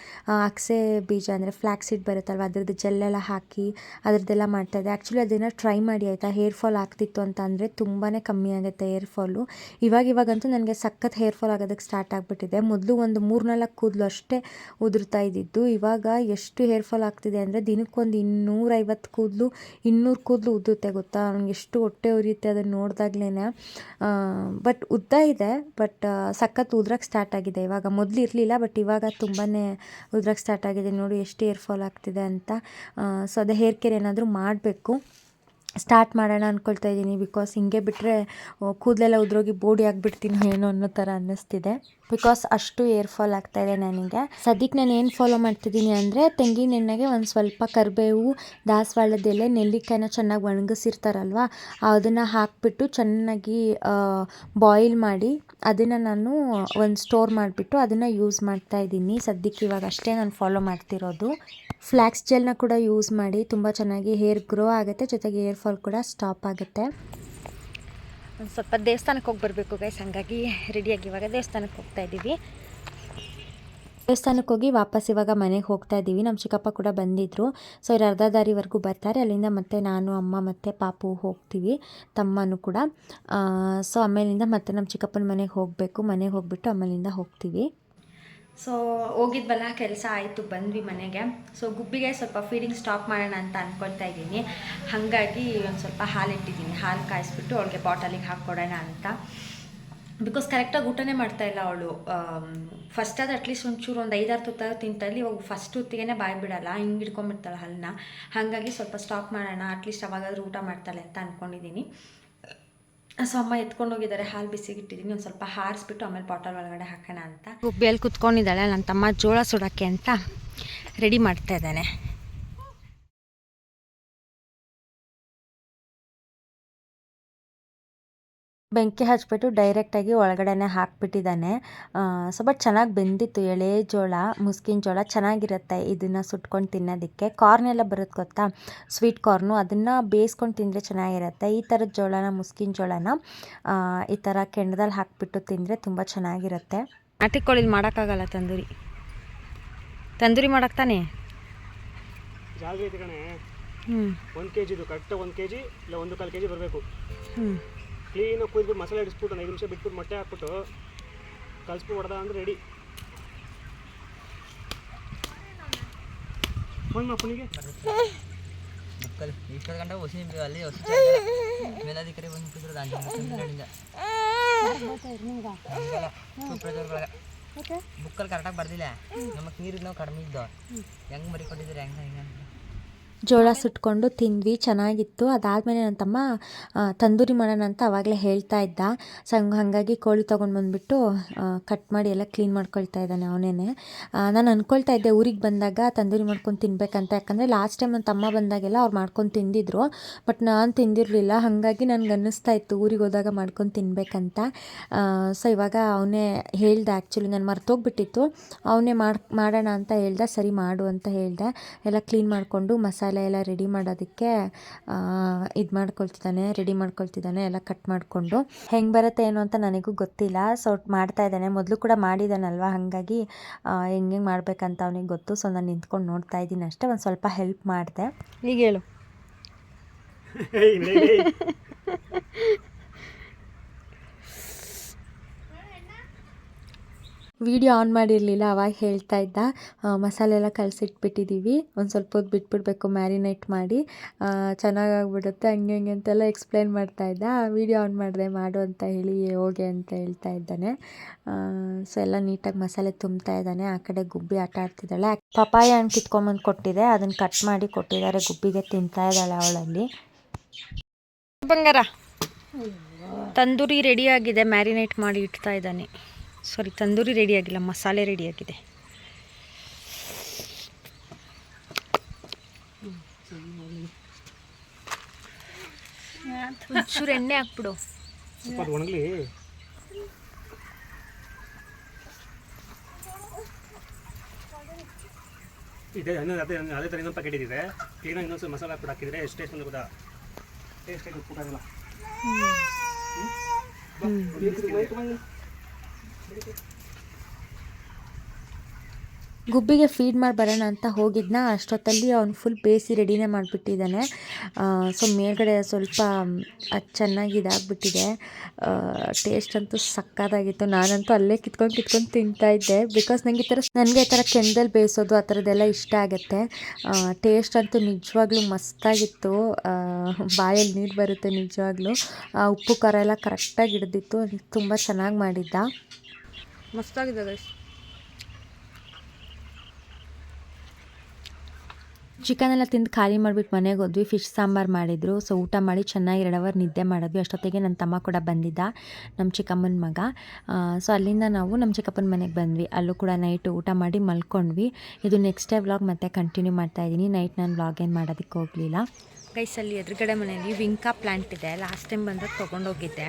ಅಕ್ಸೆ ಬೀಜ ಅಂದರೆ ಫ್ಲ್ಯಾಕ್ ಸೀಡ್ ಬರುತ್ತಲ್ವ ಅದ್ರದ್ದು ಜೆಲ್ಲೆಲ್ಲ ಹಾಕಿ ಅದ್ರದ್ದೆಲ್ಲ ಮಾಡ್ತಾಯಿದ್ದೆ. ಆ್ಯಕ್ಚುಲಿ ಅದನ್ನು ಟ್ರೈ ಮಾಡಿ ಆಯಿತಾ? ಹೇರ್ ಫಾಲ್ ಆಗ್ತಿತ್ತು ಅಂತ ಅಂದರೆ ತುಂಬಾ ಕಮ್ಮಿ ಆಗುತ್ತೆ ಹೇರ್ ಫಾಲು ಇವಾಗ ಇವಾಗಂತೂ ನನಗೆ ಸಖತ್ ಹೇರ್ ಫಾಲ್ ಆಗೋದಕ್ಕೆ ಸ್ಟಾರ್ಟ್ ಆಗಿಬಿಟ್ಟಿದೆ. ಮೊದಲು ಒಂದು ಮೂರ್ನಾಲ್ಕು ಕೂದಲು ಅಷ್ಟೇ ಉದುರ್ತಾ ಇದ್ದಿದ್ದು. ಇವಾಗ ಎಷ್ಟು ಹೇರ್ ಫಾಲ್ ಆಗ್ತಿದೆ ಅಂದರೆ ದಿನಕ್ಕೊಂದು ಇನ್ನೂರೈವತ್ತು ಕೂದಲು, ಇನ್ನೂರು ಕೂದಲು ಉದುರುತ್ತೆ ಗೊತ್ತಾ? ನನಗೆ ಎಷ್ಟು ಹೊಟ್ಟೆ ಉರಿಯುತ್ತೆ ಅದನ್ನು ನೋಡಿದಾಗ್ಲೇ ಬಟ್ ಉದ್ದ ಇದೆ ಬಟ್ ಸಖತ್ ಉದ್ರಕ್ಕೆ ಸ್ಟಾರ್ಟ್ ಆಗಿದೆ ಇವಾಗ. ಮೊದಲು ಇರಲಿಲ್ಲ ಬಟ್ ಇವಾಗ ತುಂಬಾ ಉದ್ರಕ್ಕೆ ಸ್ಟಾರ್ಟ್ ಆಗಿದೆ. ನೋಡಿ ಎಷ್ಟು ಹೇರ್ ಫಾಲ್ ಆಗ್ತಿದೆ ಅಂತ ಸೊ ಅದೇ ಹೇರ್ ಕೇರ್ ಏನಾದರೂ ಮಾಡಬೇಕು. ಸ್ಟಾರ್ಟ್ ಮಾಡೋಣ ಅಂದ್ಕೊಳ್ತಾ ಇದ್ದೀನಿ ಬಿಕಾಸ್ ಹಿಂಗೆ ಬಿಟ್ಟರೆ ಕೂದಲೆಲ್ಲ ಉದ್ರೋಗಿ ಬೋಡಿ ಆಗಿಬಿಡ್ತೀನಿ ಏನೋ ಅನ್ನೋ ಥರ ಅನ್ನಿಸ್ತಿದೆ. ಬಿಕಾಸ್ ಅಷ್ಟು ಏರ್ ಫಾಲ್ ಆಗ್ತಾ ಇದೆ ನನಗೆ. ಸದ್ಯಕ್ಕೆ ನಾನು ಏನು ಫಾಲೋ ಮಾಡ್ತಿದ್ದೀನಿ ಅಂದರೆ ತೆಂಗಿನ ಎಣ್ಣೆಗೆ ಒಂದು ಸ್ವಲ್ಪ ಕರಿಬೇವು, ದಾಸವಾಳದ ಎಲೆ, ನೆಲ್ಲಿಕಾಯಿನ ಚೆನ್ನಾಗಿ ಒಣಗಿಸಿರ್ತಾರಲ್ವ, ಅದನ್ನು ಹಾಕಿಬಿಟ್ಟು ಚೆನ್ನಾಗಿ ಬಾಯ್ಲ್ ಮಾಡಿ ಅದನ್ನು ನಾನು ಒಂದು ಸ್ಟೋರ್ ಮಾಡಿಬಿಟ್ಟು ಅದನ್ನು ಯೂಸ್ ಮಾಡ್ತಾ ಇದ್ದೀನಿ. ಸದ್ಯಕ್ಕೆ ಇವಾಗ ಅಷ್ಟೇ ನಾನು ಫಾಲೋ ಮಾಡ್ತಿರೋದು. ಫ್ಲ್ಯಾಕ್ಸ್ ಜೆಲ್ನ ಕೂಡ ಯೂಸ್ ಮಾಡಿ ತುಂಬ ಚೆನ್ನಾಗಿ ಹೇರ್ ಗ್ರೋ ಆಗುತ್ತೆ, ಜೊತೆಗೆ ಹೇರ್ ಫಾಲ್ ಕೂಡ ಸ್ಟಾಪ್ ಆಗುತ್ತೆ. ಒಂದು ಸ್ವಲ್ಪ ದೇವಸ್ಥಾನಕ್ಕೆ ಹೋಗಿ ಬರಬೇಕು ಗೈಸ್ ಹಂಗಾಗಿ ರೆಡಿಯಾಗಿ ಇವಾಗ ದೇವಸ್ಥಾನಕ್ಕೆ ಹೋಗ್ತಾ ಇದ್ದೀವಿ. ದೇವಸ್ಥಾನಕ್ಕೆ ಹೋಗಿ ವಾಪಸ್ ಇವಾಗ ಮನೆಗೆ ಹೋಗ್ತಾ ಇದ್ದೀವಿ. ನಮ್ಮ ಚಿಕ್ಕಪ್ಪ ಕೂಡ ಬಂದಿದ್ದರು ಸೊ ಇವ್ರು ಅರ್ಧ ದಾರಿವರೆಗೂ ಬರ್ತಾರೆ. ಅಲ್ಲಿಂದ ಮತ್ತೆ ನಾನು ಅಮ್ಮ ಮತ್ತು ಪಾಪು ಹೋಗ್ತೀವಿ ತಮ್ಮನೂ ಕೂಡ. ಸೊ ಆಮೇಲಿಂದ ಮತ್ತೆ ನಮ್ಮ ಚಿಕ್ಕಪ್ಪನ ಮನೆಗೆ ಹೋಗಬೇಕು. ಮನೆಗೆ ಹೋಗ್ಬಿಟ್ಟು ಆಮೇಲಿಂದ ಹೋಗ್ತೀವಿ. ಸೊ ಹೋಗಿದ್ವಲ್ಲ, ಕೆಲಸ ಆಯಿತು, ಬಂದ್ವಿ ಮನೆಗೆ. ಸೊ ಗುಬ್ಬಿಗೆ ಸ್ವಲ್ಪ ಫೀಡಿಂಗ್ ಸ್ಟಾಪ್ ಮಾಡೋಣ ಅಂತ ಅಂದ್ಕೊಳ್ತಾ ಇದ್ದೀನಿ. ಹಾಗಾಗಿ ಒಂದು ಸ್ವಲ್ಪ ಹಾಲು ಇಟ್ಟಿದ್ದೀನಿ. ಹಾಲು ಕಾಯಿಸ್ಬಿಟ್ಟು ಅವಳಿಗೆ ಬಾಟಲಿಗೆ ಹಾಕ್ಕೊಡೋಣ ಅಂತ. ಬಿಕಾಸ್ ಕರೆಕ್ಟಾಗಿ ಊಟನೇ ಮಾಡ್ತಾ ಇಲ್ಲ ಅವಳು. ಫಸ್ಟ್ ಅದು ಅಟ್ಲೀಸ್ಟ್ ಒಂಚೂರು ಒಂದು ಐದಾರು ತುತ್ತಾರು ತಿಂತಾಳೆ ಇವಾಗ ಫಸ್ಟ್ ಹೊತ್ತಿಗೆ ಬಾಯಿ ಬಿಡಲ್ಲ. ಹಿಂಗೆ ಹಿಡ್ಕೊಂಬಿಡ್ತಾಳೆ ಹಲ್ಲನ್ನ ಹಾಗಾಗಿ ಸ್ವಲ್ಪ ಸ್ಟಾಪ್ ಮಾಡೋಣ. ಅಟ್ಲೀಸ್ಟ್ ಅವಾಗಾದ್ರೂ ಊಟ ಮಾಡ್ತಾಳೆ ಅಂತ ಅಂದ್ಕೊಂಡಿದ್ದೀನಿ ಸೊ ಅಮ್ಮ ಎತ್ಕೊಂಡು ಹೋಗಿದ್ದಾರೆ, ಹಾಲು ಬಿಸಿಗಿಟ್ಟಿದ್ದೀನಿ, ಒಂದು ಸ್ವಲ್ಪ ಹಾರಿಸ್ಬಿಟ್ಟು ಆಮೇಲೆ ಬಾಟಲ್ ಒಳಗಡೆ ಹಾಕೋಣ ಅಂತ. ಗುಬ್ಬಿಯಲ್ಲಿ ಕುತ್ಕೊಂಡಿದ್ದಾಳೆ ನನ್ನ ತಮ್ಮ ಜೋಳ ಸುಡೋಕ್ಕೆ ಅಂತ ರೆಡಿ ಮಾಡ್ತಾ ಇದ್ದಾನೆ. ಬೆಂಕಿ ಹಚ್ಬಿಟ್ಟು ಡೈರೆಕ್ಟಾಗಿ ಒಳಗಡೆನೆ ಹಾಕ್ಬಿಟ್ಟಿದ್ದಾನೆ. ಸ್ವಲ್ಪ ಚೆನ್ನಾಗಿ ಬೆಂದಿತ್ತು. ಎಳೆ ಜೋಳ ಮುಸ್ಕಿನ ಜೋಳ ಚೆನ್ನಾಗಿರುತ್ತೆ ಇದನ್ನು ಸುಟ್ಕೊಂಡು ತಿನ್ನೋದಕ್ಕೆ. ಕಾರ್ನ್ ಎಲ್ಲ ಬರುತ್ತೆ ಗೊತ್ತಾ? ಸ್ವೀಟ್ ಕಾರ್ನು ಅದನ್ನು ಬೇಯಿಸ್ಕೊಂಡು ತಿಂದರೆ ಚೆನ್ನಾಗಿರುತ್ತೆ. ಈ ಥರದ ಜೋಳನ ಮುಸ್ಕಿನ ಜೋಳನ ಈ ಥರ ಕೆಂಡದಲ್ಲಿ ಹಾಕ್ಬಿಟ್ಟು ತಿಂದರೆ ತುಂಬ ಚೆನ್ನಾಗಿರುತ್ತೆ. ನಾಟಿ ಕೋಳಿಲಿ ಮಾಡೋಕ್ಕಾಗಲ್ಲ ತಂದೂರಿ. ತಂದೂರಿ ಮಾಡಕ್ಕೆ ತಾನೇ? ಐತೆ ಕಣೆ. ಒಂದು ಕೆ ಜಿದು ಕರೆಕ್ಟಾಗಿ ಒಂದು ಕೆ ಜಿ ಇಲ್ಲ ಒಂದು ಕಾಲು ಕೆ ಜಿ ಬರಬೇಕು. ಹ್ಞೂ ಕ್ಲೀನಾಗಿ ಕುಯ್ದು ಮಸಾಲೆ ಇಡಿಸ್ಬಿಟ್ಟು ಐದು ನಿಮಿಷ ಬಿಟ್ಬಿಟ್ಟು ಮೊಟ್ಟೆ ಹಾಕ್ಬಿಟ್ಟು ಕಲಿಸ್ಬಿಟ್ಟು ಹೊಡೆದ ಅಂದ್ರೆ ರೆಡಿ ಫೋನ್ ಮಕ್ಕಳು ಗಂಟೆ ಹೊಸಿ ಅಲ್ಲಿ ಹೊಸಿ ಮೇಲಾಧಿಕಾರಿ ಬಂದು ಕೂತಿರೋದು ಅಂಜನಿಂದ ಬುಕ್ಕಲ್ಲಿ ಕರೆಕ್ಟಾಗಿ ಬರ್ದಿಲ್ಲ. ನಮಗೆ ನೀರು ನಾವು ಕಡಿಮೆ ಇದ್ದೋ. ಹೆಂಗೆ ಮರಿ ಕೊಟ್ಟಿದ್ದೀರಿ ಹೆಂಗೆ ಹೆಂಗೆ ಜೋಳ ಸುಟ್ಕೊಂಡು ತಿಂದ್ವಿ, ಚೆನ್ನಾಗಿತ್ತು. ಅದಾದಮೇಲೆ ನನ್ನ ತಮ್ಮ ತಂದೂರಿ ಮಾಡೋಣ ಅಂತ ಅವಾಗಲೇ ಹೇಳ್ತಾ ಇದ್ದ. ಸೊ, ಹಂಗ್- ಹಾಗಾಗಿ ಕೋಳಿ ತೊಗೊಂಡು ಬಂದುಬಿಟ್ಟು ಕಟ್ ಮಾಡಿ ಎಲ್ಲ ಕ್ಲೀನ್ ಮಾಡ್ಕೊಳ್ತಾ ಇದ್ದಾನೆ ಅವನೇ ನಾನು ಅಂದ್ಕೊಳ್ತಾ ಇದ್ದೆ ಊರಿಗೆ ಬಂದಾಗ ತಂದೂರಿ ಮಾಡ್ಕೊಂಡು ತಿನ್ಬೇಕಂತ. ಯಾಕಂದರೆ ಲಾಸ್ಟ್ ಟೈಮ್ ನನ್ನ ತಮ್ಮ ಬಂದಾಗೆಲ್ಲ ಅವ್ರು ಮಾಡ್ಕೊಂಡು ತಿಂದಿದ್ರು. ಬಟ್ ನಾನು ತಿಂದಿರಲಿಲ್ಲ. ಹಾಗಾಗಿ ನನಗೆ ಅನ್ನಿಸ್ತಾ ಇತ್ತು ಊರಿಗೆ ಹೋದಾಗ ಮಾಡ್ಕೊಂಡು ತಿನ್ಬೇಕಂತ. ಸೊ, ಇವಾಗ ಅವನೇ ಹೇಳ್ದೆ ಆ್ಯಕ್ಚುಲಿ ನಾನು ಮರ್ತೋಗ್ಬಿಟ್ಟಿತ್ತು. ಅವನೇ ಮಾಡಿ, ಮಾಡೋಣ ಅಂತ ಹೇಳ್ದೆ, ಸರಿ ಮಾಡು ಅಂತ ಹೇಳ್ದೆ. ಎಲ್ಲ ಕ್ಲೀನ್ ಮಾಡಿಕೊಂಡು ಮಸಾಲೆ ಎಲ್ಲ ರೆಡಿ ಮಾಡೋದಕ್ಕೆ ಇದು ಮಾಡ್ಕೊಳ್ತಿದ್ದಾನೆ ರೆಡಿ ಮಾಡ್ಕೊಳ್ತಿದ್ದಾನೆ ಎಲ್ಲ ಕಟ್ ಮಾಡಿಕೊಂಡು. ಹೆಂಗೆ ಬರುತ್ತೆ ಏನು ಅಂತ ನನಗೂ ಗೊತ್ತಿಲ್ಲ. ಸೊ ಮಾಡ್ತಾ ಇದ್ದಾನೆ. ಮೊದಲು ಕೂಡ ಮಾಡಿದ್ದಾನಲ್ವ ಹಾಗಾಗಿ ಹೆಂಗೆ ಹೆಂಗೆ ಮಾಡ್ಬೇಕಂತ ಅವನಿಗೆ ಗೊತ್ತು. ಸೊ ನಾನು ನಿಂತ್ಕೊಂಡು ನೋಡ್ತಾ ಇದ್ದೀನಿ ಅಷ್ಟೇ. ಒಂದು ಸ್ವಲ್ಪ ಹೆಲ್ಪ್ ಮಾಡಿದೆ. ಈಗ ಹೇಳು. ವಿಡಿಯೋ ಆನ್ ಮಾಡಿರಲಿಲ್ಲ, ಅವಾಗ ಹೇಳ್ತಾ ಇದ್ದ. ಮಸಾಲೆ ಎಲ್ಲ ಕಲಸಿಟ್ಬಿಟ್ಟಿದ್ದೀವಿ ಒಂದು ಸ್ವಲ್ಪ ಹೊತ್ತು ಬಿಟ್ಬಿಡ್ಬೇಕು, ಮ್ಯಾರಿನೇಟ್ ಮಾಡಿ. ಚೆನ್ನಾಗಾಗ್ಬಿಡುತ್ತೆ, ಹಂಗೆ ಹಂಗೆ ಅಂತೆಲ್ಲ ಎಕ್ಸ್ಪ್ಲೈನ್ ಮಾಡ್ತಾ ಇದ್ದ. ವಿಡಿಯೋ ಆನ್ ಮಾಡಿದೆ, ಮಾಡು ಅಂತ ಹೇಳಿ ಹೋಗೆ ಅಂತ ಹೇಳ್ತಾ ಇದ್ದಾನೆ. ಸೊ ಎಲ್ಲ ನೀಟಾಗಿ ಮಸಾಲೆ ತುಂಬ್ತಾ ಇದ್ದಾನೆ. ಆ ಕಡೆ ಗುಬ್ಬಿ ಆಟ ಆಡ್ತಿದ್ದಾಳೆ. ಪಪಾಯ ಹಣ್ಣು ಕಿತ್ಕೊಂಬಂದು ಕೊಟ್ಟಿದೆ. ಅದನ್ನು ಕಟ್ ಮಾಡಿ ಕೊಟ್ಟಿದ್ದಾರೆ, ಗುಬ್ಬಿಗೆ ತಿಂತಾ ಇದ್ದಾಳೆ ಅವಳಲ್ಲಿ. ಬಂಗಾರ, ತಂದೂರಿ ರೆಡಿಯಾಗಿದೆ ಮ್ಯಾರಿನೇಟ್ ಮಾಡಿ ಇಡ್ತಾ ಇದ್ದಾನೆ. ಸಾರಿ ತಂದೂರಿ ರೆಡಿಯಾಗಿಲ್ಲ ಮಸಾಲೆ ರೆಡಿಯಾಗಿದೆ ಒಂಚೂರು ಎಣ್ಣೆ ಹಾಕ್ಬಿಡು. ಸ್ವಲ್ಪ ಒಣಗಲಿ. ಇದೆ ಇನ್ನೊಂದು ಅದೇ ಅದೇ ಥರ ಇನ್ನೊಂದು ಪ್ಯಾಕೆಟ್ ಇದೆ. ಕ್ಲೀನಾಗಿ ಇನ್ನೊಂದು ಮಸಾಲೆ ಹಾಕ್ಬಿಟ್ಟು ಹಾಕಿದರೆ ಎಷ್ಟು ಟೇಸ್ಟ್ ಕೂಡ ಗೊತ್ತಾ ಟೇಸ್ಟ್ ಆಗಿ ಉಪ್ಪು ಗುಬ್ಬಿಗೆ ಫೀಡ್ ಮಾಡಿ ಬರೋಣ ಅಂತ ಹೋಗಿದ್ನ. ಅಷ್ಟೊತ್ತಲ್ಲಿ ಅವ್ನು ಫುಲ್ ಬೇಯಿಸಿ ರೆಡಿನೇ ಮಾಡಿಬಿಟ್ಟಿದ್ದಾನೆ ಸೊ ಮೇಲ್ಗಡೆ ಸ್ವಲ್ಪ ಅದು ಚೆನ್ನಾಗಿ ಇದಾಗ್ಬಿಟ್ಟಿದೆ. ಟೇಸ್ಟ್ ಅಂತೂ ಸಕ್ಕತ್ತಾಗಿತ್ತು. ನಾನಂತೂ ಅಲ್ಲೇ ಕಿತ್ಕೊಂಡು ಕಿತ್ಕೊಂಡು ತಿಂತಾ ಇದ್ದೆ. ಬಿಕಾಸ್ ನನಗೆ ಈ ಥರ ನನಗೆ ಈ ಥರ ಕೆಂದಲ್ಲಿ ಬೇಯಿಸೋದು ಆ ಥರದ್ದೆಲ್ಲ ಇಷ್ಟ ಆಗುತ್ತೆ. ಟೇಸ್ಟ್ ಅಂತೂ ನಿಜವಾಗ್ಲೂ ಮಸ್ತಾಗಿತ್ತು. ಬಾಯಲ್ಲಿ ನೀರು ಬರುತ್ತೆ ನಿಜವಾಗ್ಲೂ. ಉಪ್ಪು ಖಾರ ಎಲ್ಲ ಕರೆಕ್ಟಾಗಿ ಹಿಡ್ದಿತ್ತು. ತುಂಬ ಚೆನ್ನಾಗಿ ಮಾಡಿದ್ದ. ಮಸ್ತಾಗಿದೆ ಗೈಸ್ ಚಿಕನ್ ಎಲ್ಲ ತಿಂದು ಖಾಲಿ ಮಾಡಿಬಿಟ್ಟು ಮನೆಗೆ ಹೋದ್ವಿ. ಫಿಶ್ ಸಾಂಬಾರು ಮಾಡಿದರು. ಸೊ, ಊಟ ಮಾಡಿ ಚೆನ್ನಾಗಿ ಎರಡು ಅವರ್ ನಿದ್ದೆ ಮಾಡಿದ್ವಿ. ಅಷ್ಟೊತ್ತಿಗೆ ನನ್ನ ತಮ್ಮ ಕೂಡ ಬಂದಿದ್ದ, ನಮ್ಮ ಚಿಕ್ಕಮ್ಮನ ಮಗ. ಸೊ, ಅಲ್ಲಿಂದ ನಾವು ನಮ್ಮ ಚಿಕ್ಕಪ್ಪನ ಮನೆಗೆ ಬಂದ್ವಿ. ಅಲ್ಲೂ ಕೂಡ ನೈಟ್ ಊಟ ಮಾಡಿ ಮಲ್ಕೊಂಡ್ವಿ. ಇದು ನೆಕ್ಸ್ಟ್ ಡೇ ವ್ಲಾಗ್ ಮತ್ತೆ ಕಂಟಿನ್ಯೂ ಮಾಡ್ತಾ ಇದ್ದೀನಿ. ನೈಟ್ ನಾನು ವ್ಲಾಗ್ ಏನು ಮಾಡೋದಕ್ಕೆ ಹೋಗಲಿಲ್ಲ. ಗೈಸ್ ಅಲ್ಲಿ ಎದುರುಗಡೆ ಮನೆಯಲ್ಲಿ ವಿಂಕಾ ಪ್ಲ್ಯಾಂಟ್ ಇದೆ. ಲಾಸ್ಟ್ ಟೈಮ್ ಬಂದಾಗ ತೊಗೊಂಡೋಗಿದ್ದೆ.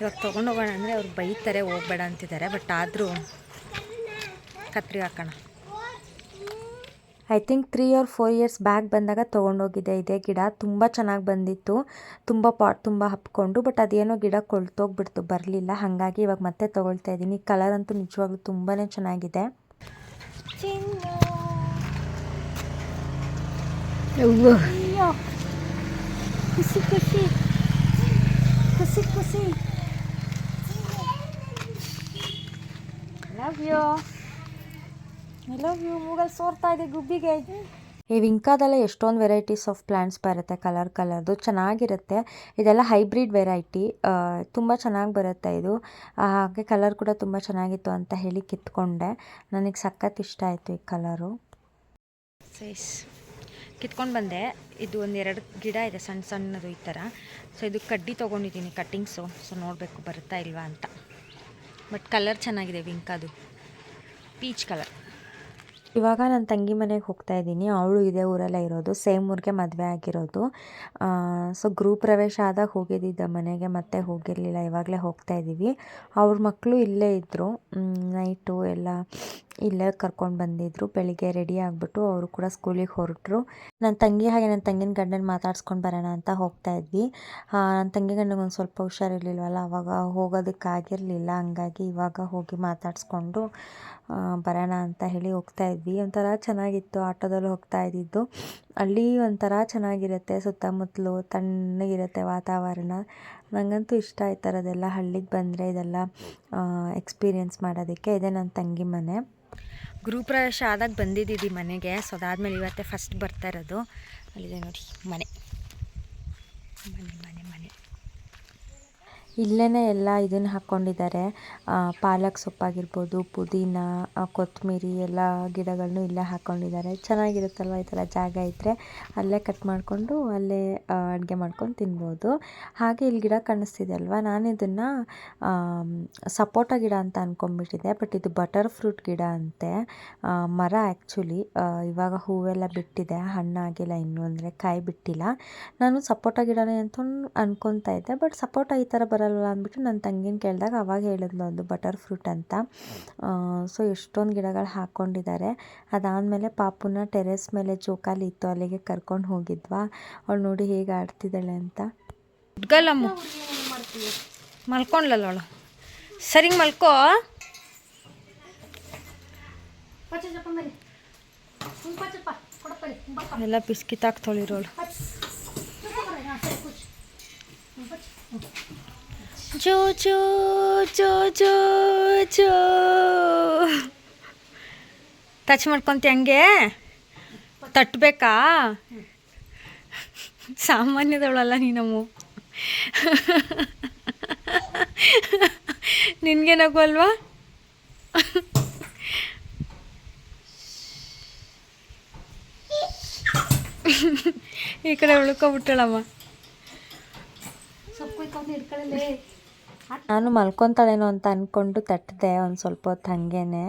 ಇವಾಗ ತೊಗೊಂಡೋಗೋಣ ಅಂದರೆ ಅವ್ರು ಬೈತಾರೆ, ಹೋಗ್ಬೇಡ ಅಂತಿದ್ದಾರೆ. ಬಟ್ ಆದರೂ ಕತ್ರಿ ಹಾಕೋಣ. I think three or four years back ಬಂದಾಗ ತೊಗೊಂಡೋಗಿದ್ದೆ ಇದೇ ಗಿಡ. ತುಂಬ ಚೆನ್ನಾಗಿ ಬಂದಿತ್ತು. ತುಂಬ ಪಾಟ್ ತುಂಬ ಹಪ್ಕೊಂಡು ಬಟ್ ಅದೇನೋ ಗಿಡ ಕೊಳ್ತೋಗ್ಬಿಡ್ತು ಬರಲಿಲ್ಲ. ಹಾಗಾಗಿ ಇವಾಗ ಮತ್ತೆ ತೊಗೊಳ್ತಾ ಇದ್ದೀನಿ. ಕಲರ್ ಅಂತೂ ನಿಜವಾಗ್ಲೂ ತುಂಬಾ ಚೆನ್ನಾಗಿದೆ. ಖುಷಿ ಖುಷಿ. ಖುಷಿ ಖುಷಿ. ಲವ್ ಯು ಐ ಲವ್ ಮೂಗಲ್ಲಿ ಸೋರ್ತಾ ಇದೆ ಗುಬ್ಬಿಗೆ. ಈ ವಿಂಕಾದಲ್ಲೇ ಎಷ್ಟೊಂದು ವೆರೈಟೀಸ್ ಆಫ್ ಪ್ಲ್ಯಾಂಟ್ಸ್ ಬರುತ್ತೆ ಕಲರ್ ಕಲರ್ದು ಚೆನ್ನಾಗಿರುತ್ತೆ. ಇದೆಲ್ಲ ಹೈಬ್ರಿಡ್ ವೆರೈಟಿ ತುಂಬ ಚೆನ್ನಾಗಿ ಬರುತ್ತೆ ಇದು. ಹಾಗೆ ಕಲರ್ ಕೂಡ ತುಂಬ ಚೆನ್ನಾಗಿತ್ತು ಅಂತ ಹೇಳಿ ಕಿತ್ಕೊಂಡೆ. ನನಗೆ ಸಖತ್ ಇಷ್ಟ ಆಯಿತು ಈ ಕಲರು ಸೈಸ್ ಕಿತ್ಕೊಂಡು ಬಂದೆ. ಇದು ಒಂದೆರಡು ಗಿಡ ಇದೆ ಸಣ್ಣ ಸಣ್ಣದು ಈ ಥರ ಸೊ ಇದು ಕಡ್ಡಿ ತೊಗೊಂಡಿದ್ದೀನಿ ಕಟ್ಟಿಂಗ್ಸು ಸೊ ನೋಡಬೇಕು ಬರುತ್ತಾ ಇಲ್ವಾ ಅಂತ. ಬಟ್ ಕಲರ್ ಚೆನ್ನಾಗಿದೆ ವಿಂಕಾದು. ಪೀಚ್ ಕಲರ್ ಇವಾಗ ನನ್ನ ತಂಗಿ ಮನೆಗೆ ಹೋಗ್ತಾ ಇದ್ದೀನಿ. ಅವಳು ಇದೇ ಊರಲ್ಲೇ ಇರೋದು. ಸೇಮ್ ಊರಿಗೆ ಮದುವೆ ಆಗಿರೋದು. ಸೊ ಗೃಹ ಪ್ರವೇಶ ಆದಾಗ ಹೋಗಿದ್ದಿದ್ದ ಮನೆಗೆ ಮತ್ತೆ ಹೋಗಿರಲಿಲ್ಲ. ಇವಾಗಲೇ ಹೋಗ್ತಾ ಇದ್ದೀವಿ ಅವ್ರ ಮಕ್ಕಳು ಇಲ್ಲೇ ಇದ್ದರು ನೈಟು ಎಲ್ಲ ಇಲ್ಲೇ ಕರ್ಕೊಂಡು ಬಂದಿದ್ದರು ಬೆಳಿಗ್ಗೆ ರೆಡಿ ಆಗಿಬಿಟ್ಟು ಅವರು ಕೂಡ ಸ್ಕೂಲಿಗೆ ಹೊರಟರು. ನನ್ನ ತಂಗಿ ಹಾಗೆ ನನ್ನ ತಂಗಿನ ಗಂಡನ ಮಾತಾಡ್ಸ್ಕೊಂಡು ಬರೋಣ ಅಂತ ಹೋಗ್ತಾ ಇದ್ವಿ. ನನ್ನ ತಂಗಿ ಗಂಡನಿಗೆ ಒಂದು ಸ್ವಲ್ಪ ಹುಷಾರಿರ್ಲಿಲ್ವಲ್ಲ, ಅವಾಗ ಹೋಗೋದಕ್ಕಾಗಿರಲಿಲ್ಲ ಹಂಗಾಗಿ ಇವಾಗ ಹೋಗಿ ಮಾತಾಡಿಸ್ಕೊಂಡು ಬರೋಣ ಅಂತ ಹೇಳಿ ಹೋಗ್ತಾ ಇದ್ವಿ. ಒಂಥರ ಚೆನ್ನಾಗಿತ್ತು. ಆಟೋದಲ್ಲಿ ಹೋಗ್ತಾ ಇದ್ದಿದ್ದು. ಅಲ್ಲಿ ಒಂಥರ ಚೆನ್ನಾಗಿರುತ್ತೆ. ಸುತ್ತಮುತ್ತಲು ತಣ್ಣಗಿರುತ್ತೆ ವಾತಾವರಣ. ನನಗಂತೂ ಇಷ್ಟ ಈ ಹಳ್ಳಿಗೆ ಬಂದರೆ ಇದೆಲ್ಲ ಎಕ್ಸ್ಪೀರಿಯೆನ್ಸ್ ಮಾಡೋದಕ್ಕೆ. ಇದೆ ನನ್ನ ತಂಗಿ ಮನೆ. ಗೃಹಪ್ರವೇಶ ಆದಾಗ ಬಂದಿದ್ದೀವಿ ಮನೆಗೆ. ಸೊ ಅದಾದಮೇಲೆ ಇವತ್ತೇ ಫಸ್ಟ್ ಬರ್ತಾ ಇರೋದು. ಅಲ್ಲಿದೆ ನೋಡಿ ಮನೆ ಮನೆ. ಇಲ್ಲೇ ಎಲ್ಲ ಇದನ್ನು ಹಾಕ್ಕೊಂಡಿದ್ದಾರೆ ಪಾಲಕ್ ಸೊಪ್ಪಾಗಿರ್ಬೋದು, ಪುದೀನ ಕೊತ್ತಂಬರಿ ಎಲ್ಲ ಗಿಡಗಳನ್ನು ಇಲ್ಲೇ ಹಾಕ್ಕೊಂಡಿದ್ದಾರೆ ಚೆನ್ನಾಗಿರುತ್ತಲ್ವ ಈ ಥರ ಜಾಗ ಇದ್ದರೆ ಅಲ್ಲೇ ಕಟ್ ಮಾಡಿಕೊಂಡು ಅಲ್ಲೇ ಅಡುಗೆ ಮಾಡ್ಕೊಂಡು ತಿನ್ಬೋದು. ಹಾಗೆ ಇಲ್ಲಿ ಗಿಡ ಕಾಣಿಸ್ತಿದೆ ಅಲ್ವಾ? ನಾನು ಇದನ್ನು ಸಪೋಟ ಗಿಡ ಅಂತ ಅಂದ್ಕೊಂಡ್ಬಿಟ್ಟಿದ್ದೆ ಬಟ್ ಇದು ಬಟರ್ ಫ್ರೂಟ್ ಗಿಡ ಅಂತೆ. ಮರ ಆ್ಯಕ್ಚುಲಿ ಇವಾಗ ಹೂವೆಲ್ಲ ಬಿಟ್ಟಿದೆ. ಹಣ್ಣಾಗಿಲ್ಲ ಇನ್ನೂ, ಅಂದರೆ ಕಾಯಿ ಬಿಟ್ಟಿಲ್ಲ. ನಾನು ಸಪೋಟ ಗಿಡನೇ ಅಂತ ಅನ್ಕೊತಾ ಇದ್ದೆ ಬಟ್ ಸಪೋಟ ಈ ಥರ ಬರಲ್ಲ. ಅಂದ್ಬಿಟ್ಟು ನನ್ನ ತಂಗಿನ ಕೇಳಿದಾಗ ಅವಾಗ ಹೇಳಿದ್ಲು ಅದು ಬಟರ್ ಫ್ರೂಟ್ ಅಂತ. ಸೊ ಎಷ್ಟೊಂದು ಗಿಡಗಳು ಹಾಕ್ಕೊಂಡಿದ್ದಾರೆ ಅದಾದಮೇಲೆ ಪಾಪುನ ಟೆರೆಸ್ ಮೇಲೆ ಜೋಕಾಲಿ ಇತ್ತು ಅಲ್ಲಿಗೆ ಕರ್ಕೊಂಡು ಹೋಗಿದ್ವಾ. ಅವಳು ನೋಡಿ ಹೇಗೆ ಆಡ್ತಿದ್ದಾಳೆ ಅಂತ. ಮಲ್ಕೊಂಡ್ಲಲ್ಲ ಅವಳು. ಸರಿ ಮಲ್ಕೋ. ಎಲ್ಲ ಬಿಸ್ಕಿತ್ ಹಾಕ್ತೊಳಿರೋಳು ಜೋ ಜೋ ಜೋ ಟಚ್ ಮಾಡ್ಕೊಂತಿ ಹಂಗೆ? ತಟ್ಟಬೇಕಾ ಸಾಮಾನ್ಯದವಳಲ್ಲ ನೀನಮ್ಮು ನಿನಗೆ ನಗು ಈ ಕಡೆ ಉಳ್ಕೊಬಿಟ್ಟಳಮ್ಮ. ನಾನು ಮಲ್ಕೊತಾಳೇನೋ ಅಂತ ಅಂದ್ಕೊಂಡು ತಟ್ಟಿದೆ ಒಂದು ಸ್ವಲ್ಪ ಹೊತ್ತು ಹಾಗೇನೆ.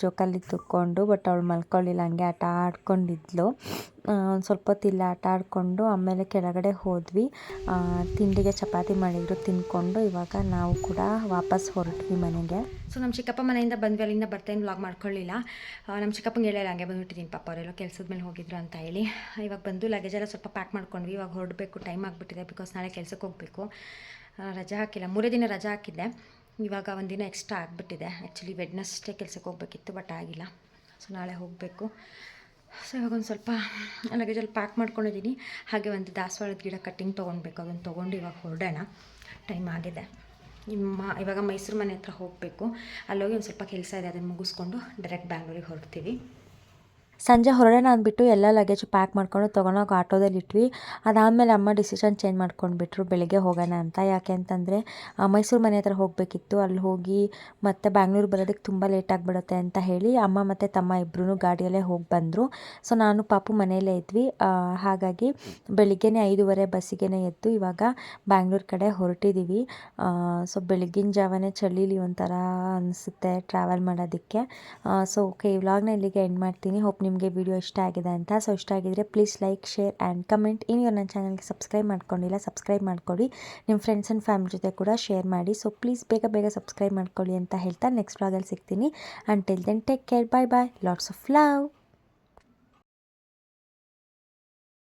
ಜೋಕಾಲಿ ತುಕ್ಕೊಂಡು ಬಟ್ ಅವಳು ಮಲ್ಕೊಳ್ಳಿಲ್ಲ ಹಂಗೆ ಆಟ ಆಡ್ಕೊಂಡಿದ್ಲು. ಒಂದು ಸ್ವಲ್ಪ ಹೊತ್ತು ಇಲ್ಲ ಆಟ ಆಡಿಕೊಂಡು ಆಮೇಲೆ ಕೆಳಗಡೆ ಹೋದ್ವಿ. ತಿಂಡಿಗೆ ಚಪಾತಿ ಮಾಡಿದ್ರು ತಿಂದ್ಕೊಂಡು ಇವಾಗ ನಾವು ಕೂಡ ವಾಪಸ್ ಹೊರಟ್ವಿ ಮನೆಗೆ. ಸೊ ನಮ್ಮ ಚಿಕ್ಕಪ್ಪ ಮನೆಯಿಂದ ಬಂದ್ವಿ, ಅಲ್ಲಿಂದ ಬರ್ತೇನೆ ಲಾಗ್ ಮಾಡ್ಕೊಳ್ಳಿಲ್ಲ. ನಮ್ಮ ಚಿಕ್ಕಪ್ಪಂಗೆ ಹೇಳಿಲ್ಲ, ಹಂಗೆ ಬಂದುಬಿಟ್ಟಿದ್ದೀನಿ ಪಾಪ, ಅವರೆಲ್ಲ ಕೆಲಸದ ಮೇಲೆ ಹೋಗಿದ್ರು ಅಂತ ಹೇಳಿ. ಇವಾಗ ಬಂದು ಲಗೇಜ್ ಎಲ್ಲ ಸ್ವಲ್ಪ ಪ್ಯಾಕ್ ಮಾಡ್ಕೊಂಡ್ವಿ, ಇವಾಗ ಹೊರಡಬೇಕು ಟೈಮ್ ಆಗಿಬಿಟ್ಟಿದೆ ಬಿಕಾಸ್ ನಾಳೆ ಕೆಲಸಕ್ಕೆ ಹೋಗಬೇಕು. ರಜೆ ಹಾಕಿಲ್ಲ. ಮೂರೇ ದಿನ ರಜಾ ಹಾಕಿದ್ದೆ. ಇವಾಗ ಒಂದಿನ ಎಕ್ಸ್ಟ್ರಾ ಆಗಿಬಿಟ್ಟಿದೆ. ಆ್ಯಕ್ಚುಲಿ ವೆಡ್ನಸ್ಡೇ ಕೆಲಸಕ್ಕೆ ಹೋಗಬೇಕಿತ್ತು ಬಟ್ ಆಗಿಲ್ಲ. ಸೊ ನಾಳೆ ಹೋಗಬೇಕು. ಸೊ ಇವಾಗ ಒಂದು ಸ್ವಲ್ಪ ಲಗೇಜಲ್ಲಿ ಪ್ಯಾಕ್ ಮಾಡ್ಕೊಂಡಿದ್ದೀನಿ ಹಾಗೆ ಒಂದು ದಾಸವಾಳದ ಗಿಡ ಕಟ್ಟಿಂಗ್ ತೊಗೊಳ್ಬೇಕು ಅದನ್ನು ತೊಗೊಂಡು ಇವಾಗ ಹೊರಡೋಣ. ಟೈಮ್ ಆಗಿದೆ. ನಿಮ್ಮ ಇವಾಗ ಮೈಸೂರು ಮನೆ ಹತ್ರ ಹೋಗಬೇಕು. ಅಲ್ಲೋಗಿ ಒಂದು ಸ್ವಲ್ಪ ಕೆಲಸ ಇದೆ ಅದನ್ನು ಮುಗಿಸ್ಕೊಂಡು ಡೈರೆಕ್ಟ್ ಬ್ಯಾಂಗ್ಳೂರಿಗೆ ಹೊರಡ್ತೀವಿ. ಸಂಜೆ ಹೊರಡೋಣ ಅಂದ್ಬಿಟ್ಟು ಎಲ್ಲ ಲಗೇಜ್ ಪ್ಯಾಕ್ ಮಾಡ್ಕೊಂಡು ತೊಗೊಂಡೋಗಿ ಆಟೋದಲ್ಲಿ ಇಟ್ವಿ. ಅದಾದಮೇಲೆ ಅಮ್ಮ ಡಿಸಿಷನ್ ಚೇಂಜ್ ಮಾಡ್ಕೊಂಡ್ಬಿಟ್ರು, ಬೆಳಿಗ್ಗೆ ಹೋಗೋಣ ಅಂತ. ಯಾಕೆ ಅಂತಂದರೆ ಮೈಸೂರು ಮನೆ ಹತ್ರ ಹೋಗಬೇಕಿತ್ತು. ಅಲ್ಲಿ ಹೋಗಿ ಮತ್ತೆ ಬ್ಯಾಂಗ್ಳೂರು ಬರೋದಕ್ಕೆ ತುಂಬ ಲೇಟ್ ಆಗಿಬಿಡುತ್ತೆ ಅಂತ ಹೇಳಿ ಅಮ್ಮ ಮತ್ತು ತಮ್ಮ ಇಬ್ಬರೂ ಗಾಡಿಯಲ್ಲೇ ಹೋಗಿ ಬಂದರು. ಸೊ ನಾನು ಪಾಪು ಮನೆಯಲ್ಲೇ ಇದ್ವಿ. ಹಾಗಾಗಿ ಬೆಳಿಗ್ಗೆನೇ ಐದೂವರೆ ಬಸ್ಸಿಗೆ ಎದ್ದು ಇವಾಗ ಬ್ಯಾಂಗ್ಳೂರು ಕಡೆ ಹೊರಟಿದ್ದೀವಿ ಸೊ ಬೆಳಗಿನ ಜಾವನೇ ಚಳಿಲಿ ಒಂಥರ ಅನಿಸುತ್ತೆ ಟ್ರಾವೆಲ್ ಮಾಡೋದಕ್ಕೆ. ಸೊ ಓಕೆ ಇವಾಗ ಇಲ್ಲಿಗೆ ಎಂಡ್ ಮಾಡ್ತೀನಿ. ಹೋಪ್ ನಿಮಗೆ ವಿಡಿಯೋ ಇಷ್ಟ ಆಗಿದೆ ಅಂತ. ಸೊ ಇಷ್ಟ ಆಗಿದ್ರೆ please like share and comment ಇನ್ನು ನನ್ನ ಚಾನಲ್ಗೆ ಸಬ್ಸ್ಕ್ರೈಬ್ ಮಾಡ್ಕೊಂಡಿಲ್ಲ ಸಬ್ಸ್ಕ್ರೈಬ್ ಮಾಡ್ಕೊಡಿ. ನಿಮ್ಮ ಫ್ರೆಂಡ್ಸ್ ಆ್ಯಂಡ್ ಫ್ಯಾಮಿಲಿ ಜೊತೆ ಕೂಡ ಶೇರ್ ಮಾಡಿ. ಸೊ ಪ್ಲೀಸ್ ಬೇಗ ಬೇಗ ಸಬ್ಸ್ಕ್ರೈಬ್ ಮಾಡ್ಕೊಳ್ಳಿ ಅಂತ ಹೇಳ್ತಾ ನೆಕ್ಸ್ಟ್ ವ್ಲಾಗಲ್ಲಿ ಸಿಗ್ತೀನಿ. Until then take care bye bye lots of love